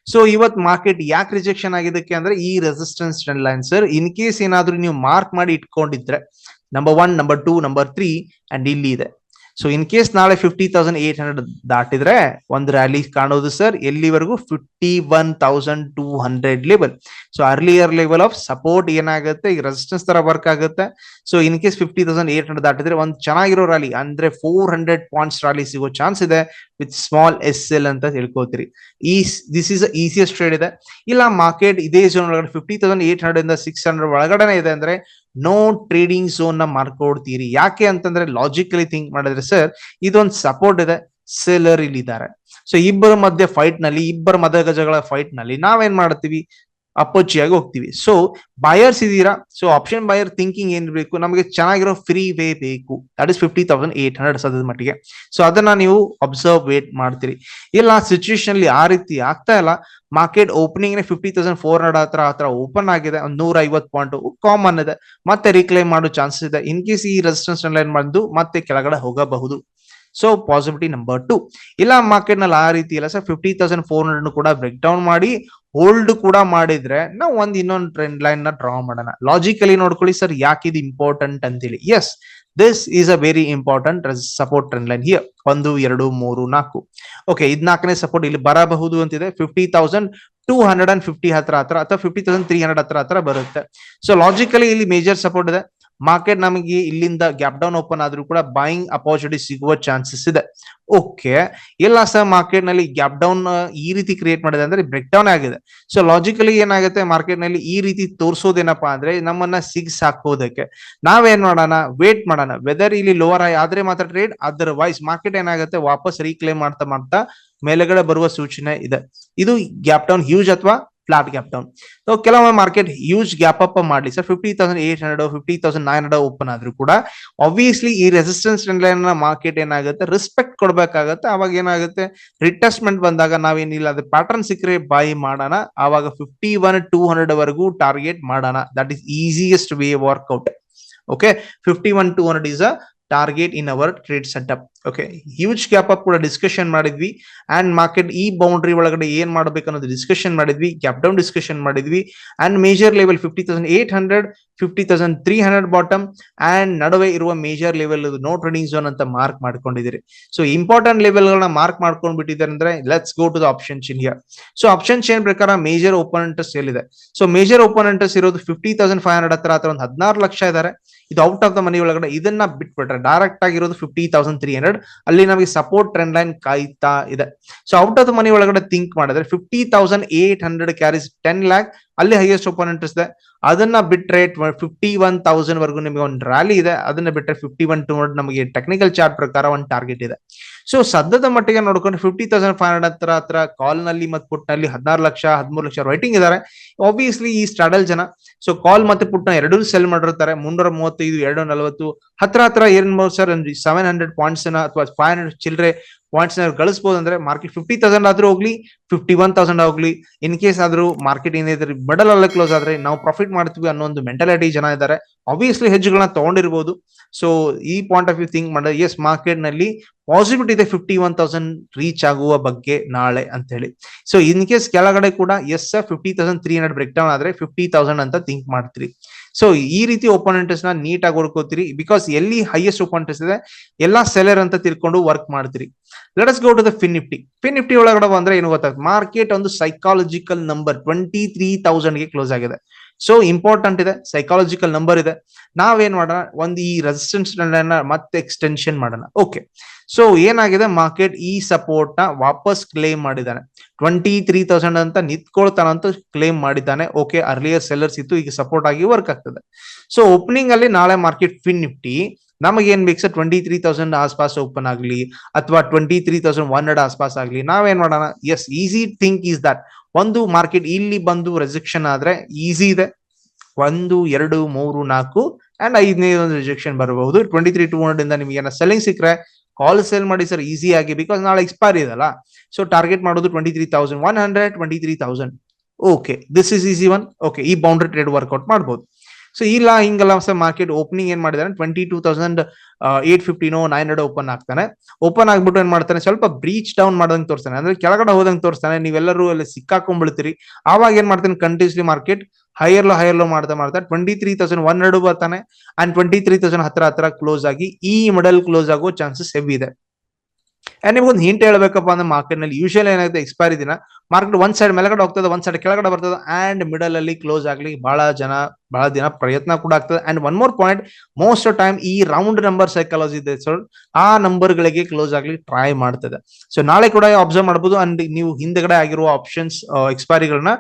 ಸೊ ಇವತ್ ಮಾರ್ಕೆಟ್ ಯಾಕೆ ರಿಜೆಕ್ಷನ್ ಆಗಿದ್ದಕ್ಕೆ ಅಂದ್ರೆ ಈ resistance trend line sir in case ಏನಾದ್ರೂ ನೀವು ಮಾರ್ಕ್ ಮಾಡಿ ಇಟ್ಕೊಂಡಿದ್ರೆ number one number two number three and ಇಲ್ಲಿ ಇದೆ. ಸೊ ಇನ್ ಕೇಸ್ ನಾಳೆ ಫಿಫ್ಟಿ ತೌಸಂಡ್ ಏಟ್ ಹಂಡ್ರೆಡ್ ದಾಟಿದ್ರೆ ಒಂದ್ ರ್ಯಾಲಿ ಕಾಣೋದು ಸರ್ ಎಲ್ಲಿವರೆಗೂ fifty one thousand two hundred level so earlier level of support ಏನಾಗುತ್ತೆ? ಈಗ ರೆಸಿಸ್ಟೆನ್ಸ್ ತರ ವರ್ಕ್ ಆಗುತ್ತೆ. So in case fifty thousand eight hundred ದಾಟಿದ್ರೆ ಒಂದ್ ಚೆನ್ನಾಗಿರೋ ರ್ಯಾಲಿ ಅಂದ್ರೆ ಫೋರ್ ಹಂಡ್ರೆಡ್ ಪಾಯಿಂಟ್ಸ್ ರ್ಯಾಲಿ ಸಿಗೋ ಚಾನ್ಸ್ ಇದೆ ವಿತ್ ಸ್ಮಾಲ್ ಎಸ್ ಎಲ್ ಅಂತ ತಿಳ್ಕೊತೀರಿ. ಈ ದಿಸ್ ಇಸ್ ಈಸಿಯಸ್ಟ್ ಟ್ರೇಡ್ ಇದೆ. ಇಲ್ಲ ಮಾರ್ಕೆಟ್ ಇದೇ ಝೋನ್ ಒಳಗಡೆ ಫಿಫ್ಟಿ ತೌಸಂಡ್ ಏಟ್ ಹಂಡ್ರೆಡ್ ಇಂದ ಸಿಕ್ಸ್ ಹಂಡ್ರೆಡ್ ಒಳಗಡೆ ಇದೆ ಅಂದ್ರೆ ನೋ ಟ್ರೇಡಿಂಗ್ ಝೋನ್ನ ಮಾಡ್ಕೊಡ್ತೀರಿ. ಯಾಕೆ ಅಂತಂದ್ರೆ ಲಾಜಿಕಲಿ ಥಿಂಕ್ ಮಾಡಿದ್ರೆ ಸರ್ ಇದೊಂದು ಸಪೋರ್ಟ್ ಇದೆ. ಸೆಲರ್ ಇಲ್ಲಿದ್ದಾರೆ. ಸೊ ಇಬ್ಬರ ಮಧ್ಯೆ ಫೈಟ್ನಲ್ಲಿ, ಇಬ್ಬರ ಮದಗಜಗಳ ಫೈಟ್ನಲ್ಲಿ ನಾವೇನ್ ಮಾಡ್ತೀವಿ? ಅಪೋಚಿಯಾಗಿ ಹೋಗ್ತೀವಿ. ಸೊ ಬಾಯರ್ಸ್ ಇದೀರಾ? ಸೊ ಆಪ್ಷನ್ ಬಾಯರ್ ಥಿಂಕಿಂಗ್ ಏನ್ ಬೇಕು? ನಮಗೆ ಚೆನ್ನಾಗಿರೋ ಫ್ರೀ ವೇ ಬೇಕು. That is fifty thousand eight hundred ಸದ್ಯದ ಮಟ್ಟಿಗೆ. ಸೊ ಅದನ್ನ ನೀವು ಅಬ್ಸರ್ವ್ ವೇಟ್ ಮಾಡ್ತೀರಿ. ಇಲ್ಲ ಸಿಚುವೇಶನ್ ಅಲ್ಲಿ ಆ ರೀತಿ ಆಗ್ತಾ ಇಲ್ಲ. Market opening fifty thousand four hundred ಹತ್ರ ಹತ್ರ ಓಪನ್ ಆಗಿದೆ. ಒಂದು ನೂರ ಐವತ್ತು ಪಾಯಿಂಟ್ ಕಾಮನ್ ಇದೆ. ಮತ್ತೆ ರೀಕ್ಲೈಮ್ ಮಾಡೋ ಚಾನ್ಸಸ್ ಇದೆ. ಇನ್ ಕೇಸ್ ಈ ರೆಸಿಸ್ಟೆನ್ಸ್ ಲೈನ್ ಬಂದು ಮತ್ತೆ ಕೆಳಗಡೆ ಹೋಗಬಹುದು. ಸೊ ಪಾಸಿಬಿಲಿಟಿ ನಂಬರ್ ಟು ಇಲ್ಲ ಮಾರ್ಕೆಟ್ನಲ್ಲಿ ಆ ರೀತಿ ಇಲ್ಲ. Sir fifty thousand four hundred ಕೂಡ ಬ್ರೇಕ್ ಡೌನ್ ಮಾಡಿ ಹೋಲ್ಡ್ ಕೂಡ ಮಾಡಿದ್ರೆ ನಾವು ಒಂದ್ ಇನ್ನೊಂದು ಟ್ರೆಂಡ್ ಲೈನ್ನ ಡ್ರಾ ಮಾಡೋಣ. ಲಾಜಿಕಲಿ ನೋಡ್ಕೊಳ್ಳಿ ಸರ್ ಯಾಕೆ ಇದು ಇಂಪಾರ್ಟೆಂಟ್ ಅಂತೇಳಿ yes this is a very important support trend line here ಒಂದು, ಎರಡು, ಮೂರು, ನಾಲ್ಕು. ಓಕೆ ಇದ್ ನಾಲ್ಕನೇ ಸಪೋರ್ಟ್ ಇಲ್ಲಿ ಬರಬಹುದು ಅಂತಿದೆ. Fifty thousand two hundred and fifty ಹತ್ರ ಹತ್ರ ಅಥವಾ ಫಿಫ್ಟಿ ತೌಸಂಡ್ ತ್ರೀ ಹಂಡ್ರೆಡ್ ಹತ್ರ ಹತ್ರ ಬರುತ್ತೆ. ಸೊ ಲಾಜಿಕಲಿ ಇಲ್ಲಿ ಮೇಜರ್ ಸಪೋರ್ಟ್ ಇದೆ. ಮಾರ್ಕೆಟ್ ನಮಗೆ ಇಲ್ಲಿಂದ ಗ್ಯಾಪ್ ಡೌನ್ ಓಪನ್ ಆದ್ರೂ ಕೂಡ ಬೈಯಿಂಗ್ ಅಪಾರ್ಚುನಿಟಿ ಸಿಗುವ ಚಾನ್ಸಸ್ ಇದೆ. ಓಕೆ ಇಲ್ಲ ಸರ್ ಮಾರ್ಕೆಟ್ನಲ್ಲಿ ಗ್ಯಾಪ್ ಡೌನ್ ಈ ರೀತಿ ಕ್ರಿಯೇಟ್ ಮಾಡಿದೆ ಅಂದ್ರೆ ಬ್ರೇಕ್ ಡೌನ್ ಆಗಿದೆ. ಸೊ ಲಾಜಿಕಲಿ ಏನಾಗುತ್ತೆ? ಮಾರ್ಕೆಟ್ನಲ್ಲಿ ಈ ರೀತಿ ತೋರಿಸೋದೇನಪ್ಪಾ ಅಂದ್ರೆ ನಮ್ಮನ್ನ ಸಿಗ್ಸ್ ಹಾಕೋದಕ್ಕೆ ನಾವೇನ್ ಮಾಡೋಣ? ವೇಟ್ ಮಾಡೋಣ. ವೆದರ್ ಇಲ್ಲಿ ಲೋವರ್ ಆದ್ರೆ ಮಾತ್ರ ಟ್ರೇಡ್ ಅದರ್ವೈಸ್ ಮಾರ್ಕೆಟ್ ಏನಾಗುತ್ತೆ? ವಾಪಸ್ ರೀಕ್ಲೇಮ್ ಮಾಡ್ತಾ ಮಾಡ್ತಾ ಮೇಲೆಗಡೆ ಬರುವ ಸೂಚನೆ ಇದೆ. ಇದು ಗ್ಯಾಪ್ ಡೌನ್ ಹ್ಯೂಜ್ ಅಥವಾ ಫ್ಲಾಟ್ ಗ್ಯಾಪ್ ಡೌನ್. ಸೊ ಕೆಲವೊಮ್ಮೆ ಮಾರ್ಕೆಟ್ ಹ್ಯೂಜ್ ಗ್ಯಾಪ್ ಅಪ್ ಮಾಡಿ sir fifty thousand eight hundred fifty thousand nine hundred open ಆದ್ರೂ ಕೂಡ ಆಬ್ವಿಯಸ್ಲಿ ಈ ರೆಸಿಸ್ಟೆನ್ಸ್ ಲೈನ್ ಮಾರ್ಕೆಟ್ ಏನಾಗುತ್ತೆ? ರೆಸ್ಪೆಕ್ಟ್ ಕೊಡ್ಬೇಕಾಗತ್ತೆ. ಅವಾಗ ಏನಾಗುತ್ತೆ? ರಿಟೆಸ್ಟ್ಮೆಂಟ್ ಬಂದಾಗ ನಾವೇನಿಲ್ಲ, ಅದು ಪ್ಯಾಟರ್ನ್ ಸಿಕ್ಕರೆ ಬೈ ಮಾಡೋಣ. ಆವಾಗ ಫಿಫ್ಟಿ ಒನ್ ಟೂ ಹಂಡ್ರೆಡ್ ವರೆಗೂ ಟಾರ್ಗೆಟ್ ಮಾಡೋಣ. That is easiest way workout okay fifty one two hundred is a target in our trade setup. Okay huge gap up ಕೂಡ ಡಿಸ್ಕಷನ್ ಮಾಡಿದ್ವಿ. ಅಂಡ್ ಮಾರ್ಕೆಟ್ ಈ boundary ಒಳಗಡೆ ಏನ್ ಮಾಡಬೇಕು ಅನ್ನೋದು ಡಿಸ್ಕಷನ್ ಮಾಡಿದ್ವಿ. ಗ್ಯಾಪ್ ಡೌನ್ ಡಿಸ್ಕಷನ್ ಮಾಡಿದ್ವಿ. And major level fifty thousand eight hundred fifty thousand three hundred bottom and ನಡುವೆ ಇರುವ major level no trading zone ಅಂತ ಮಾರ್ಕ್ ಮಾಡ್ಕೊಂಡಿದ್ದೀರಿ. ಸೊ ಇಂಪಾರ್ಟೆಂಟ್ ಲೆವೆಲ್ ಗಳನ್ನ ಮಾರ್ಕ್ ಮಾಡ್ಕೊಂಡ್ ಬಿಟ್ಟಿದ್ದಾರೆ ಅಂದ್ರೆ let's go to the option chain here so option chain ಪ್ರಕಾರ major opponents ಎಲ್ಲಿದೆ ಸೊ ಮೇಜರ್ ಓಪನೆಂಟಸ್ ಇರೋದು ಫಿಫ್ಟಿ ತೌಸಂಡ್ ಫೈವ್ ಹಂಡ್ರೆಡ್ ಹತ್ರ ಹತ್ರ ಒಂದು ಹದಿನಾರು ಲಕ್ಷ ಇದ್ದಾರೆ. ಇದು ಔಟ್ ಆಫ್ ದ ಮನಿ ಒಳಗಡೆ, ಇದನ್ನ ಬಿಟ್ಬಿಟ್ರೆ ಡೈರೆಕ್ಟ್ ಆಗಿರೋದು ಫಿಫ್ಟಿ ತೌಸಂಡ್ ತ್ರೀ ಹಂಡ್ರೆಡ್ ಅಲ್ಲಿ ನಮಗೆ ಸಪೋರ್ಟ್ ಟ್ರೆಂಡ್ ಲೈನ್ ಕಾಯ್ತಾ ಇದೆ. So out of the money ಒಳಗಡೆ ಥಿಂಕ್ ಮಾಡಿದ್ರೆ fifty thousand eight hundred carries ten lakh ಅಲ್ಲಿ ಹೈಯೆಸ್ಟ್ ಒಪೋನೆಂಟ್ ಇದೆ ಅದನ್ನ ಬಿಟ್ರೆ ಫಿಫ್ಟಿ ಒನ್ ತೌಸಂಡ್ ವರ್ಗು ನಿಮಗೆ ಒಂದು ರ್ಯಾಲಿ ಇದೆ. ಅದನ್ನ ಬಿಟ್ರೆ ಫಿಫ್ಟಿ ಒನ್ ಟು ಹಂಡ್ರೆಡ್ ನಮಗೆ ಟೆಕ್ನಿಕಲ್ ಚಾರ್ಟ್ ಪ್ರಕಾರ ಒಂದು ಟಾರ್ಗೆಟ್ ಇದೆ. ಸೊ ಸದ್ಯದ ಮಟ್ಟಿಗೆ ನೋಡ್ಕೊಂಡು ಫಿಫ್ಟಿ ತೌಸಂಡ್ ಫೈವ್ ಹಂಡ್ರೆಡ್ ಹತ್ರ ಹತ್ರ ಕಾಲ್ನಲ್ಲಿ ಮತ್ತು ಪುಟ್ನಲ್ಲಿ ಹದಿನಾರು ಲಕ್ಷ, ಹದಿಮೂರು ಲಕ್ಷ ರೈಟಿಂಗ್ ಇದ್ದಾರೆ ಆಬ್ವಿಯಸ್ಲಿ ಈ ಸ್ಟಾಡಲ್ ಜನ. ಸೊ ಕಾಲ್ ಮತ್ತೆ ಪುಟ್ನ ಎರಡೂ ಸೆಲ್ ಮಾಡಿರ್ತಾರೆ. ಮುನ್ನೂರ ಮೂವತ್ತೈದು ಎರಡು ನಲವತ್ತು ಹತ್ರ ಹತ್ರ ಏನ್ ಸರ್ ಸೆವೆನ್ ಹಂಡ್ರೆಡ್ ಪಾಯಿಂಟ್ಸ್ ಅಥವಾ ಫೈವ್ ಹಂಡ್ರೆಡ್ ಚಿಲ್ಲರೆ ಪಾಯಿಂಟ್ಸ್ನ ಗಳಿಸಬಹುದು ಅಂದ್ರೆ ಮಾರ್ಕೆಟ್ ಫಿಫ್ಟಿ ತೌಸಂಡ್ ಆದ್ರೂ ಹೋಗ್ಲಿ ಫಿಫ್ಟಿ ಒನ್ ತೌಸಂಡ್ ಹೋಗ್ಲಿ ಇನ್ ಕೇಸ್ ಆದ್ರೂ ಮಾರ್ಕೆಟ್ ಏನಿದ್ರೆ ಬಡಲ್ ಅಲ್ಲೇ ಕ್ಲೋಸ್ ಆದ್ರೆ ನಾವು ಪ್ರಾಫಿಟ್ ಮಾಡ್ತೀವಿ ಅನ್ನೋ ಒಂದು ಮೆಂಟಾಲಿಟಿ ಜನ ಇದ್ದಾರೆ. ಆಬ್ವಿಯಸ್ಲಿ ಹೆಜ್ಜುಗಳನ್ನ ತಗೊಂಡಿರ್ಬೋದು. ಸೊ ಈ ಪಾಯಿಂಟ್ ಆಫ್ ವ್ಯೂ ಥಿಂಕ್ ಮಾಡಿದ್ರೆ ಎಸ್ ಮಾರ್ಕೆಟ್ನಲ್ಲಿ ಪಾಸಿಬಿಲಿಟಿ ಇದೆ ಫಿಫ್ಟಿ ಒನ್ ತೌಸಂಡ್ ರೀಚ್ ಆಗುವ ಬಗ್ಗೆ ನಾಳೆ ಅಂತ ಹೇಳಿ ಸೊ ಇನ್ ಕೇಸ್ ಕೆಳಗಡೆ ಕೂಡ yes fifty thousand three hundred break down ಆದ್ರೆ ಫಿಫ್ಟಿ ತೌಸಂಡ್ ಅಂತ ಥಿಂಕ್ ಮಾಡ್ತೀರಿ. ಸೊ ಈ ರೀತಿ ಒಪೋನೆಂಟ್ಸ್ನ ನೀಟಾಗಿ ಹುಡ್ಕೋತೀರಿ. ಬಿಕಾಸ್ ಎಲ್ಲಿ ಹೈಯೆಸ್ಟ್ ಒಪೋನೆಂಟ್ಸ್ ಇದೆ ಎಲ್ಲಾ ಸೆಲರ್ ಅಂತ ತಿಳ್ಕೊಂಡು ವರ್ಕ್ ಮಾಡ್ತೀರಿ. Let's go to the FinNifty FinNifty ಒಳಗಡೆ ಬಂದ್ರೆ ಏನು ಗೊತ್ತಾಗುತ್ತೆ ಮಾರ್ಕೆಟ್ ಒಂದು ಸೈಕಾಲಜಿಕಲ್ ನಂಬರ್ ಟ್ವೆಂಟಿ ತ್ರೀ ತೌಸಂಡ್ಗೆ ಕ್ಲೋಸ್ ಆಗಿದೆ. ಸೊ ಇಂಪಾರ್ಟೆಂಟ್ ಇದೆ. ಸೈಕಾಲಜಿಕಲ್ ನಂಬರ್ ಇದೆ. ನಾವೇನ್ ಮಾಡೋಣ? ಒಂದು ಈ ರೆಸಿಸ್ಟೆನ್ಸ್ ಮತ್ತೆ ಎಕ್ಸ್ಟೆನ್ಷನ್ ಮಾಡೋಣ. ಓಕೆ ಸೊ ಏನಾಗಿದೆ? ಮಾರ್ಕೆಟ್ ಈ ಸಪೋರ್ಟ್ನ ವಾಪಸ್ ಕ್ಲೇಮ್ ಮಾಡಿದ್ದಾನೆ. ಟ್ವೆಂಟಿ ತ್ರೀ ತೌಸಂಡ್ ಅಂತ ನಿಂತ್ಕೊಳ್ತಾನಂತ ಕ್ಲೇಮ್ ಮಾಡಿದ್ದಾನೆ. ಓಕೆ ಅರ್ಲಿಯರ್ ಸೆಲ್ಲರ್ಸ್ ಇತ್ತು, ಈಗ ಸಪೋರ್ಟ್ ಆಗಿ ವರ್ಕ್ ಆಗ್ತದೆ. ಸೊ ಓಪನಿಂಗ್ ಅಲ್ಲಿ ನಾಳೆ ಮಾರ್ಕೆಟ್ ಫಿನ್ ನಿಫ್ಟಿ ನಮಗೆ ಏನ್ ಬೇಕು ಸರ್? ಟ್ವೆಂಟಿ ತ್ರೀ ತೌಸಂಡ್ ಆಸ್ಪಾಸ್ ಓಪನ್ ಆಗಲಿ, ಅಥವಾ twenty three thousand one hundred ಆಸ್ಪಾಸ್ ಆಗಲಿ, ನಾವೇನ್ ಮಾಡೋಣ? Yes easy think is that ಒಂದು ಮಾರ್ಕೆಟ್ ಇಲ್ಲಿ ಬಂದು ರೆಜೆಕ್ಷನ್ ಆದ್ರೆ ಈಸಿ ಇದೆ. ಒಂದು, ಎರಡು, ಮೂರು, ನಾಲ್ಕು ಅಂಡ್ ಐದನೇ ಒಂದು ರಿಜೆಕ್ಷನ್ ಬರಬಹುದು. ಟ್ವೆಂಟಿ ತ್ರೀ ಟೂ ಹಂಡ್ರೆಡ್ ಇಂದ ನಿಮಗೆ ಸೆಲ್ಲಿಂಗ್ ಸಿಕ್ಕರೆ ಕಾಲ್ ಸೇಲ್ ಮಾಡಿ ಸರ್ ಈಸಿ ಆಗಿ ಬಿಕಾಸ್ ನಾಳೆ ಎಕ್ಸ್ಪೈರಿ ಇದಲ್ಲ. ಸೊ ಟಾರ್ಗೆಟ್ ಮಾಡೋದು twenty three thousand one hundred twenty three thousand okay this is easy one okay ಈ ಬೌಂಡ್ರಿ ಟ್ರೇಡ್ ವರ್ಕೌಟ್ ಮಾಡ್ಬೋದು. ಸೊ ಇಲ್ಲ ಹಿಂಗಲ್ಲ ಸರ್ ಮಾರ್ಕೆಟ್ ಓಪನಿಂಗ್ ಏನ್ ಮಾಡಿದಾರೆ? Twenty two thousand eight fifty no nine hundred open ಆಗ್ತಾನೆ. Open ಆಗ್ಬಿಟ್ಟು ಏನ್ ಮಾಡ್ತಾನೆ? ಸ್ವಲ್ಪ ಬ್ರೀಚ್ ಡೌನ್ ಮಾಡ್ದಂಗೆ ತೋರಿಸ್ತಾನೆ. ಅಂದ್ರೆ ಕೆಳಗಡೆ ಹೋದಂಗೆ ತೋರಿಸ್ತಾನೆ. ನೀವೆಲ್ಲರೂ ಅಲ್ಲಿ ಸಿಕ್ಕಾಕೊಂಡ್ಬಿಡ್ತೀರಿ ಆವಾಗ ಏನ್ ಮಾಡ್ತಾನೆ? Continuously market higher low higher low ಮಾಡ್ತಾ ಮಾಡ್ತಾ twenty three thousand one hundred ಬರ್ತಾನೆ. ಅಂಡ್ ಟ್ವೆಂಟಿ ತ್ರೀ ತೌಸಂಡ್ ಹತ್ರ ಹತ್ರ ಕ್ಲೋಸ್ ಆಗಿ ಈ ಮಿಡಲ್ ಕ್ಲೋಸ್ ಆಗೋ ಚಾನ್ಸಸ್ ಹೆವಿ ಇದೆ. ಅಂಡ್ ನಿಮ್ಗೊಂದು ಹಿಂಟ್ ಹೇಳಬೇಕಪ್ಪ ಅಂದ್ರೆ ಮಾರ್ಕೆಟ್ನಲ್ಲಿ ಯೂಶಲ್ ಏನಾಗುತ್ತೆ ಎಕ್ಸ್ಪೈರಿ ದಿನ ಮಾರ್ಕೆಟ್ ಒಂದ್ ಸೈಡ್ ಮೇಲ್ಗಡೆ ಹೋಗ್ತದೆ ಒಂದ್ ಸೈಡ್ ಕೆಳಗಡೆ ಬರ್ತದೆ ಅಂಡ್ ಮಿಡಲ್ ಅಲ್ಲಿ ಕ್ಲೋಸ್ ಆಗ್ಲಿ ಬಹಳ ಜನ, ಬಹಳ ದಿನ ಪ್ರಯತ್ನ ಕೂಡ ಆಗ್ತದೆ. And one more point most of time ಈ ರೌಂಡ್ ನಂಬರ್ ಸೈಕಾಲಜಿ ಇದೆ ಸರ್ ಆ ನಂಬರ್ ಗಳಿಗೆ ಕ್ಲೋಸ್ ಆಗ್ಲಿ ಟ್ರೈ ಮಾಡ್ತದೆ. ಸೊ ನಾಳೆ ಕೂಡ ಅಬ್ಸರ್ವ್ ಮಾಡಬಹುದು ಅಂಡ್ ನೀವು ಹಿಂದೆಗಡೆ ಆಗಿರುವ ಆಪ್ಷನ್ಸ್ ಎಕ್ಸ್ಪೈರಿಗಳನ್ನ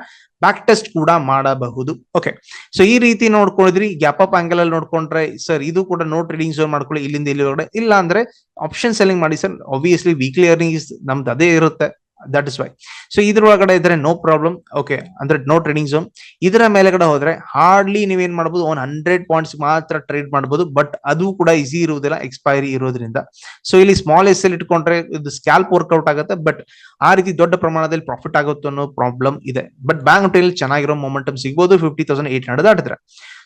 ಬ್ಯಾಕ್ ಟೆಸ್ಟ್ ಕೂಡ ಮಾಡಬಹುದು. ಓಕೆ ಸೊ ಈ ರೀತಿ ನೋಡ್ಕೊಂಡಿದ್ರಿ ಗ್ಯಾಪ್ ಅಪ್ ಆಂಗಲ್ ಅಲ್ಲಿ ನೋಡ್ಕೊಂಡ್ರೆ ಸರ್ ಇದು ಕೂಡ ನೋ ಟ್ರೇಡಿಂಗ್ ಝೋನ್ ಮಾಡ್ಕೊಳ್ಳಿ, ಇಲ್ಲಿಂದ ಇಲ್ಲಿ ಇಲ್ಲ ಅಂದ್ರೆ ಆಪ್ಷನ್ ಸೆಲ್ಲಿಂಗ್ ಮಾಡಿ sir obviously weekly earning is ನಮ್ದು ಅದೇ ಇರುತ್ತೆ. ದಟ್ ಇಸ್ ವೈ ಸೊ ಇದ್ರ ಒಳಗಡೆ ಇದ್ರೆ ನೋ ಪ್ರಾಬ್ಲಮ್ ಓಕೆ ಅಂದ್ರೆ ನೋ ಟ್ರೇಡಿಂಗ್ ಝೋನ್ ಇದರ ಮೇಲೆಗಡೆ ಹೋದ್ರೆ ಹಾರ್ಡ್ಲಿ ನೀವೇನ್ ಮಾಡಬಹುದು ಒನ್ ಹಂಡ್ರೆಡ್ ಪಾಯಿಂಟ್ಸ್ ಮಾತ್ರ ಟ್ರೇಡ್ ಮಾಡಬಹುದು ಬಟ್ ಅದು ಕೂಡ ಈಸಿ ಇರುವುದಿಲ್ಲ ಎಕ್ಸ್ಪೈರಿ ಇರೋದ್ರಿಂದ ಸೊ ಇಲ್ಲಿ ಸ್ಮಾಲ್ ಎಸ್ ಎಲ್ ಇಟ್ಕೊಂಡ್ರೆ ಇದು ಸ್ಕ್ಯಾಲ್ಪ್ ವರ್ಕ್ಔಟ್ ಆಗುತ್ತೆ ಬಟ್ ಆ ರೀತಿ ದೊಡ್ಡ ಪ್ರಮಾಣದಲ್ಲಿ ಪ್ರಾಫಿಟ್ ಆಗುತ್ತೆ ಅನ್ನೋ ಪ್ರಾಬ್ಲಮ್ ಇದೆ. ಬಟ್ ಬ್ಯಾಂಕ್ ಟೈಲ್ ಚೆನ್ನಾಗಿರೋ ಮೊಮೆಂಟಮ್ ಸಿಗ್ಬೋದು ಫಿಫ್ಟಿ ತೌಸಂಡ್ ಏಟ್ ಹಂಡ್ರೆಡ್ ದಾಟಿದ್ರೆ.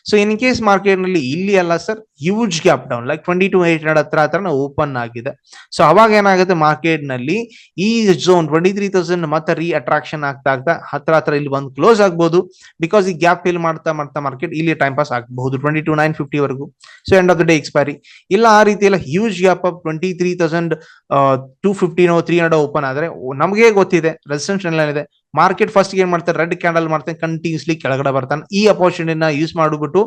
ಸೊ ಇನ್ ಕೇಸ್ ಮಾರ್ಕೆಟ್ನಲ್ಲಿ ಇಲ್ಲಿ ಅಲ್ಲ sir huge gap down like twenty two eight hundred ಹತ್ರ ಹತ್ರ ಓಪನ್ ಆಗಿದೆ. ಸೊ ಅವಾಗ ಏನಾಗುತ್ತೆ ಮಾರ್ಕೆಟ್ನಲ್ಲಿ ಈ ಝೋನ್ ಟ್ವೆಂಟಿ ತ್ರೀ ತೌಸಂಡ್ ಮತ್ತೆ ರೀ ಅಟ್ರಾಕ್ಷನ್ ಆಗ್ತಾ ಆಗ್ತಾ ಹತ್ರ ಹತ್ರ ಇಲ್ಲಿ ಬಂದು ಕ್ಲೋಸ್ ಆಗ್ಬಹುದು ಬಿಕಾಸ್ ಈ ಗ್ಯಾಪ್ ಫಿಲ್ ಮಾಡ್ತಾ ಮಾಡ್ತಾ ಮಾರ್ಕೆಟ್ ಇಲ್ಲಿ ಟೈಮ್ ಪಾಸ್ ಆಗಬಹುದು ಟ್ವೆಂಟಿ ಟು ನೈನ್ ಫಿಫ್ಟಿ ವರೆಗೂ. So end of the day expiry ಇಲ್ಲ ಆ ರೀತಿ ಎಲ್ಲ huge gap up twenty three thousand two fifty no three hundred open ಆದ್ರೆ, ನಮಗೆ ಗೊತ್ತಿದೆ ರೆಸಿಸ್ಟೆನ್ಸ್ ಏನಿದೆ ಮಾರ್ಕೆಟ್ ಫಸ್ಟ್ ಏನ್ ಮಾಡ್ತಾರೆ ರೆಡ್ ಕ್ಯಾಂಡಲ್ ಮಾಡ್ತಾನೆ ಕಂಟಿನ್ಯೂಸ್ಲಿ ಕೆಳಗಡೆ ಬರ್ತಾನೆ. ಈ ಅಪರ್ಚುನಿಟಿನ ಯೂಸ್ ಮಾಡಿಬಿಟ್ಟು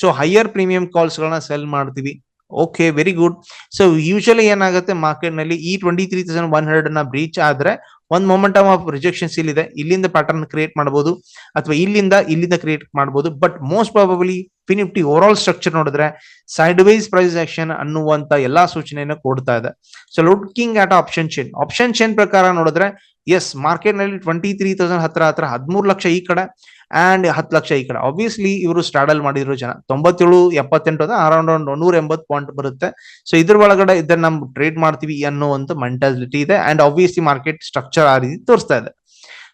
ಸೊ ಹೈಯರ್ ಪ್ರೀಮಿಯಂ ಕಾಲ್ಸ್ ಗಳನ್ನ ಸೆಲ್ ಮಾಡ್ತೀವಿ. Okay very good so usually ಏನಾಗುತ್ತೆ? ಮಾರ್ಕೆಟ್ನಲ್ಲಿ ಈ ಟ್ವೆಂಟಿ ತ್ರೀ ತೌಸಂಡ್ ಒನ್ ಹಂಡ್ರೆಡ್ನ ಬ್ರೀಚ್ ಆದ್ರೆ, ಒಂದ್ ಮೊಮೆಂಟಮ್ ಆಫ್ ರಿಜೆಕ್ಷನ್ಸ್ ಇಲ್ಲಿದೆ ಇಲ್ಲಿಂದ ಪ್ಯಾಟರ್ನ್ ಕ್ರಿಯೇಟ್ ಮಾಡಬಹುದು ಅಥವಾ ಇಲ್ಲಿಂದ ಇಲ್ಲಿಂದ ಕ್ರಿಯೇಟ್ ಮಾಡಬಹುದು but most probably FinNifty overall structure ನೋಡಿದ್ರೆ ಸೈಡ್ ವೈಸ್ ಪ್ರೈಸ್ ಆಕ್ಷನ್ ಅನ್ನುವಂತ ಎಲ್ಲಾ ಸೂಚನೆಯನ್ನು ಕೊಡ್ತಾ ಇದೆ. So looking at option chain option chain ಪ್ರಕಾರ ನೋಡಿದ್ರೆ ಎಸ್ ಮಾರ್ಕೆಟ್ನಲ್ಲಿ ಟ್ವೆಂಟಿ ತ್ರೀ ತೌಸಂಡ್ ಹತ್ರ ಹತ್ರ ಹದಿಮೂರು ಲಕ್ಷ ಈ ಕಡೆ ಅಂಡ್ ಹತ್ತು ಲಕ್ಷ ಈ ಕಡೆ. ಆಬ್ವಿಯಸ್ಲಿ ಇವರು ಸ್ಟಾಡಲ್ ಮಾಡಿರೋ ಜನ. ತೊಂಬತ್ತೇಳು, ಎಪ್ಪತ್ತೆಂಟು ಅಂದ್ರೆ ಅರೌಂಡ್ ಒಂದು ನೂರ ಎಂಬತ್ತು ಪಾಯಿಂಟ್ ಬರುತ್ತೆ. ಸೊ ಇದ್ರ ಒಳಗಡೆ ಇದನ್ನ ನಾವು ಟ್ರೇಡ್ ಮಾಡ್ತೀವಿ ಅನ್ನೋ ಒಂದು ಮೆಂಟಾಲಿಟಿ ಇದೆ ಅಂಡ್ ಆಬ್ವಿಯಸ್ಲಿ ಮಾರ್ಕೆಟ್ ಸ್ಟ್ರಕ್ಚರ್ ಆ ರೀತಿ ತೋರಿಸ್ತಾ ಇದೆ.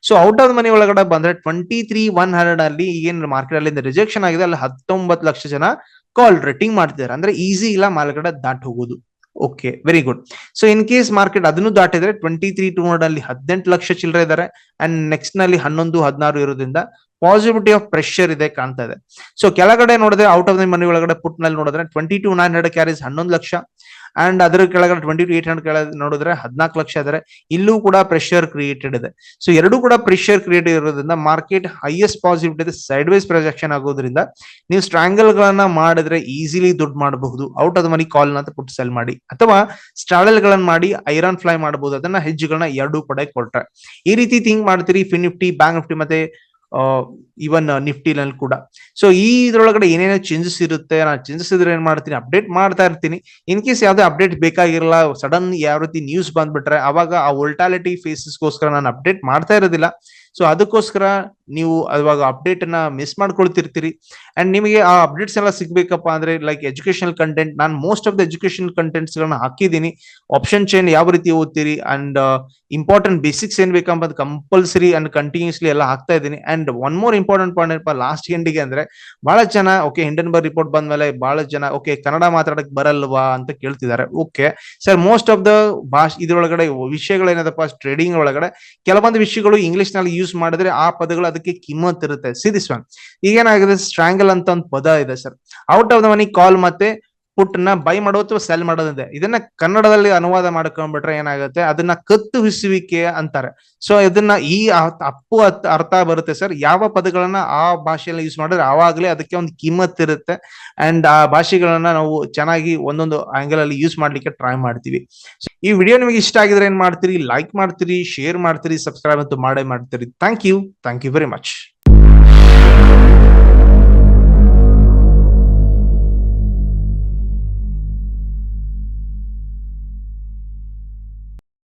ಸೊ ಔಟ್ ಆಫ್ ಮನಿ ಒಳಗಡೆ ಬಂದ್ರೆ ಟ್ವೆಂಟಿ ತ್ರೀ ಒನ್ ಹಂಡ್ರೆಡ್ ಅಲ್ಲಿ ಏನ್ ಮಾರ್ಕೆಟ್ ಅಲ್ಲಿ ರಿಜೆಕ್ಷನ್ ಆಗಿದೆ. ಅಲ್ಲಿ ಹತ್ತೊಂಬತ್ತು ಲಕ್ಷ ಜನ ಕಾಲ್ ರೇಟಿಂಗ್ ಮಾಡ್ತಿದ್ದಾರೆ. ಅಂದ್ರೆ ಈಸಿ ಇಲ್ಲ ಮಾಲ್ಗಡೆ ದಾಟ್ ಹೋಗೋದು. Okay very good so in case market ಅದನ್ನು ದಾಟಿದ್ರೆ ಟ್ವೆಂಟಿ ತ್ರೀ ಟೂ ಹಂಡ್ರೆಡ್ ಅಲ್ಲಿ ಹದಿನೆಂಟು ಲಕ್ಷ ಚಿಲ್ಲರೆ ಇದ್ದಾರೆ ಅಂಡ್ ನೆಕ್ಸ್ಟ್ನಲ್ಲಿ ಹನ್ನೊಂದು, ಹದಿನಾರು ಇರೋದ್ರಿಂದ ಪಾಸಿಬಿಲಿಟಿ ಆಫ್ ಪ್ರೆಷರ್ ಇದೆ ಕಾಣ್ತಾ ಇದೆ. ಸೊ ಕೆಳಗಡೆ ನೋಡಿದ್ರೆ ಔಟ್ ಆಫ್ ದಿ ಮನಿ ಒಳಗಡೆ ಪುಟ್ನಲ್ಲಿ ನೋಡಿದ್ರೆ twenty two nine hundred carries ಹನ್ನೊಂದು ಲಕ್ಷ. ಅಂಡ್ ಅದರ ಕೆಳಗಡೆ ಟ್ವೆಂಟಿ ಟು ಏಟ್ ಹಂಡ್ರೆಡ್ ಕೆಳಗಡೆ ನೋಡಿದ್ರೆ ಹದಿನಾಲ್ಕು ಲಕ್ಷ ಇದ್ದಾರೆ ಇಲ್ಲೂ ಕೂಡ ಪ್ರೆಷರ್ ಕ್ರಿಯೇಟೆಡ್ ಇದೆ. ಸೊ ಎರಡೂ ಕೂಡ ಪ್ರೆಷರ್ ಕ್ರಿಯೇಟ್ ಇರೋದ್ರಿಂದ ಮಾರ್ಕೆಟ್ ಹೈಯೆಸ್ಟ್ ಪಾಸಿಬಿಲಿಟಿ ಇದೆ ಸೈಡ್ ವೈಸ್ ಪ್ರೊಜೆಕ್ಷನ್ ಆಗೋದ್ರಿಂದ ನೀವು ಸ್ಟ್ರಾಂಗಲ್ ಗಳನ್ನ ಮಾಡಿದ್ರೆ ಈಸಿಲಿ ದುಡ್ಡು ಮಾಡಬಹುದು. ಔಟ್ ಆಫ್ ಮನಿ ಕಾಲ್ ಅಂತ ಪುಟ್ ಸೆಲ್ ಮಾಡಿ. ಅಥವಾ ಸ್ಟ್ರಾಡಲ್ ಗಳನ್ನ ಮಾಡಿ ಐರನ್ ಫ್ಲೈ ಮಾಡಬಹುದು ಅದನ್ನ ಹೆಜ್ಜೆಗಳನ್ನ ಎರಡೂ ಪಡೆ ಕೊಟ್ರೆ. ಈ ರೀತಿ ಥಿಂಕ್ ಮಾಡ್ತೀರಿ ಫಿನ್ ನಿಫ್ಟಿ ಬ್ಯಾಂಕ್ ನಿಫ್ಟಿ ಮತ್ತೆ ಇವನ್ ನಿಫ್ಟಿನಲ್ಲಿ ಕೂಡ. ಸೊ ಈ ಇದ್ರೊಳಗಡೆ ಏನೇನೋ ಚೇಂಜಸ್ ಇರುತ್ತೆ ನಾನು ಚೇಂಜಸ್ ಇದ್ರೆ ಏನ್ ಮಾಡ್ತೀನಿ? ಅಪ್ಡೇಟ್ ಮಾಡ್ತಾ ಇರ್ತೀನಿ. ಇನ್ ಕೇಸ್ ಯಾವ್ದೇ ಅಪ್ಡೇಟ್ ಬೇಕಾಗಿರಲ್ಲ ಸಡನ್ ಯಾವ ರೀತಿ ನ್ಯೂಸ್ ಬಂದ್ಬಿಟ್ರೆ, ಅವಾಗ ಆ ವೋಲ್ಟಾಲಿಟಿ ಫೇಸಸ್ಗೋಸ್ಕರ ನಾನು ಅಪ್ಡೇಟ್ ಮಾಡ್ತಾ ಇರೋದಿಲ್ಲ. ಸೊ ಅದಕ್ಕೋಸ್ಕರ ನೀವು ಅವಾಗ ಅಪ್ಡೇಟ್ ಅನ್ನ ಮಿಸ್ ಮಾಡ್ಕೊಳ್ತಿರ್ತೀರಿ. ಅಂಡ್ ನಿಮಗೆ ಆ ಅಪ್ಡೇಟ್ಸ್ ಎಲ್ಲ ಸಿಗ್ಬೇಕಪ್ಪ ಅಂದ್ರೆ ಲೈಕ್ ಎಜುಕೇಶನಲ್ ಕಂಟೆಂಟ್ ನಾನು most of the education contents ಗಳನ್ನ ಹಾಕಿದ್ದೀನಿ. ಆಪ್ಷನ್ ಚೇನ್ ಯಾವ ರೀತಿ ಓದ್ತೀರಿ ಅಂಡ್ ಇಂಪಾರ್ಟೆಂಟ್ ಬೇಸಿಕ್ಸ್ ಏನ್ ಬೇಕಂಬ ಕಂಪಲ್ಸರಿ ಅಂಡ್ ಕಂಟಿನ್ಯೂಸ್ಲಿ ಎಲ್ಲ ಹಾಕ್ತಾ ಇದ್ದೀನಿ. And one more important point ಏನಪ್ಪ ಲಾಸ್ಟ್ ಎಂಡಿಗೆ ಅಂದ್ರೆ, ಬಹಳ ಜನ ಓಕೆ ಹಿಂಡನ್ಬರ್ಗ್ ರಿಪೋರ್ಟ್ ಬಂದ್ಮೇಲೆ ಬಹಳ ಜನ ಓಕೆ ಕನ್ನಡ ಮಾತಾಡಕ್ ಬರಲ್ವಾ ಅಂತ ಕೇಳ್ತಿದ್ದಾರೆ. Okay sir most of the ಭಾಷೆ, ಇದ್ರೊಳಗಡೆ ವಿಷಯಗಳೇನದಪ್ಪ ಟ್ರೇಡಿಂಗ್ ಒಳಗಡೆ, ಕೆಲವೊಂದು ವಿಷಯಗಳು ಇಂಗ್ಲಿಷ್ನಲ್ಲಿ ಯೂಸ್ ಮಾಡಿದ್ರೆ ಆ ಪದಗಳು ಅದಕ್ಕೆ ಕಿಮ್ಮತ್ ಇರುತ್ತೆ. ಸಿ ಸ್ವಾಮಿ, ಈಗೇನಾಗಿದೆ? ಸ್ಟ್ರಾಂಗಲ್ ಅಂತ ಒಂದು ಪದ ಇದೆ sir. Out of the money call ಮತ್ತೆ ಪುಟ್ನ ಬೈ ಮಾಡೋದು ಅಥವಾ ಸೆಲ್ ಮಾಡೋದಿದೆ ಇದನ್ನ ಕನ್ನಡದಲ್ಲಿ ಅನುವಾದ ಮಾಡ್ಕೊಂಡ್ಬಿಟ್ರೆ ಏನಾಗುತ್ತೆ? ಅದನ್ನ ಕತ್ತು ಹಿಸುವಿಕೆ ಅಂತಾರೆ. ಸೊ ಇದನ್ನ ಈ ಅಪ್ಪು ಅರ್ಥ ಬರುತ್ತೆ ಸರ್. ಯಾವ ಪದಗಳನ್ನ ಆ ಭಾಷೆಯಲ್ಲಿ ಯೂಸ್ ಮಾಡಿದ್ರೆ ಆವಾಗಲೇ ಅದಕ್ಕೆ ಒಂದು ಕಿಮ್ಮತ್ ಇರುತ್ತೆ. ಅಂಡ್ ಆ ಭಾಷೆಗಳನ್ನ ನಾವು ಚೆನ್ನಾಗಿ ಒಂದೊಂದು ಆಂಗಲ್ ಅಲ್ಲಿ ಯೂಸ್ ಮಾಡ್ಲಿಕ್ಕೆ ಟ್ರೈ ಮಾಡ್ತೀವಿ. ಈ ವಿಡಿಯೋ ನಿಮಗೆ ಇಷ್ಟ ಆಗಿದ್ರೆ ಏನ್ ಮಾಡ್ತೀರಿ? ಲೈಕ್ ಮಾಡ್ತೀರಿ ಶೇರ್ ಮಾಡ್ತೀರಿ ಸಬ್ಸ್ಕ್ರೈಬ್ ಅಂತೂ ಮಾಡೇ ಮಾಡ್ತೀರಿ. Thank you thank you very much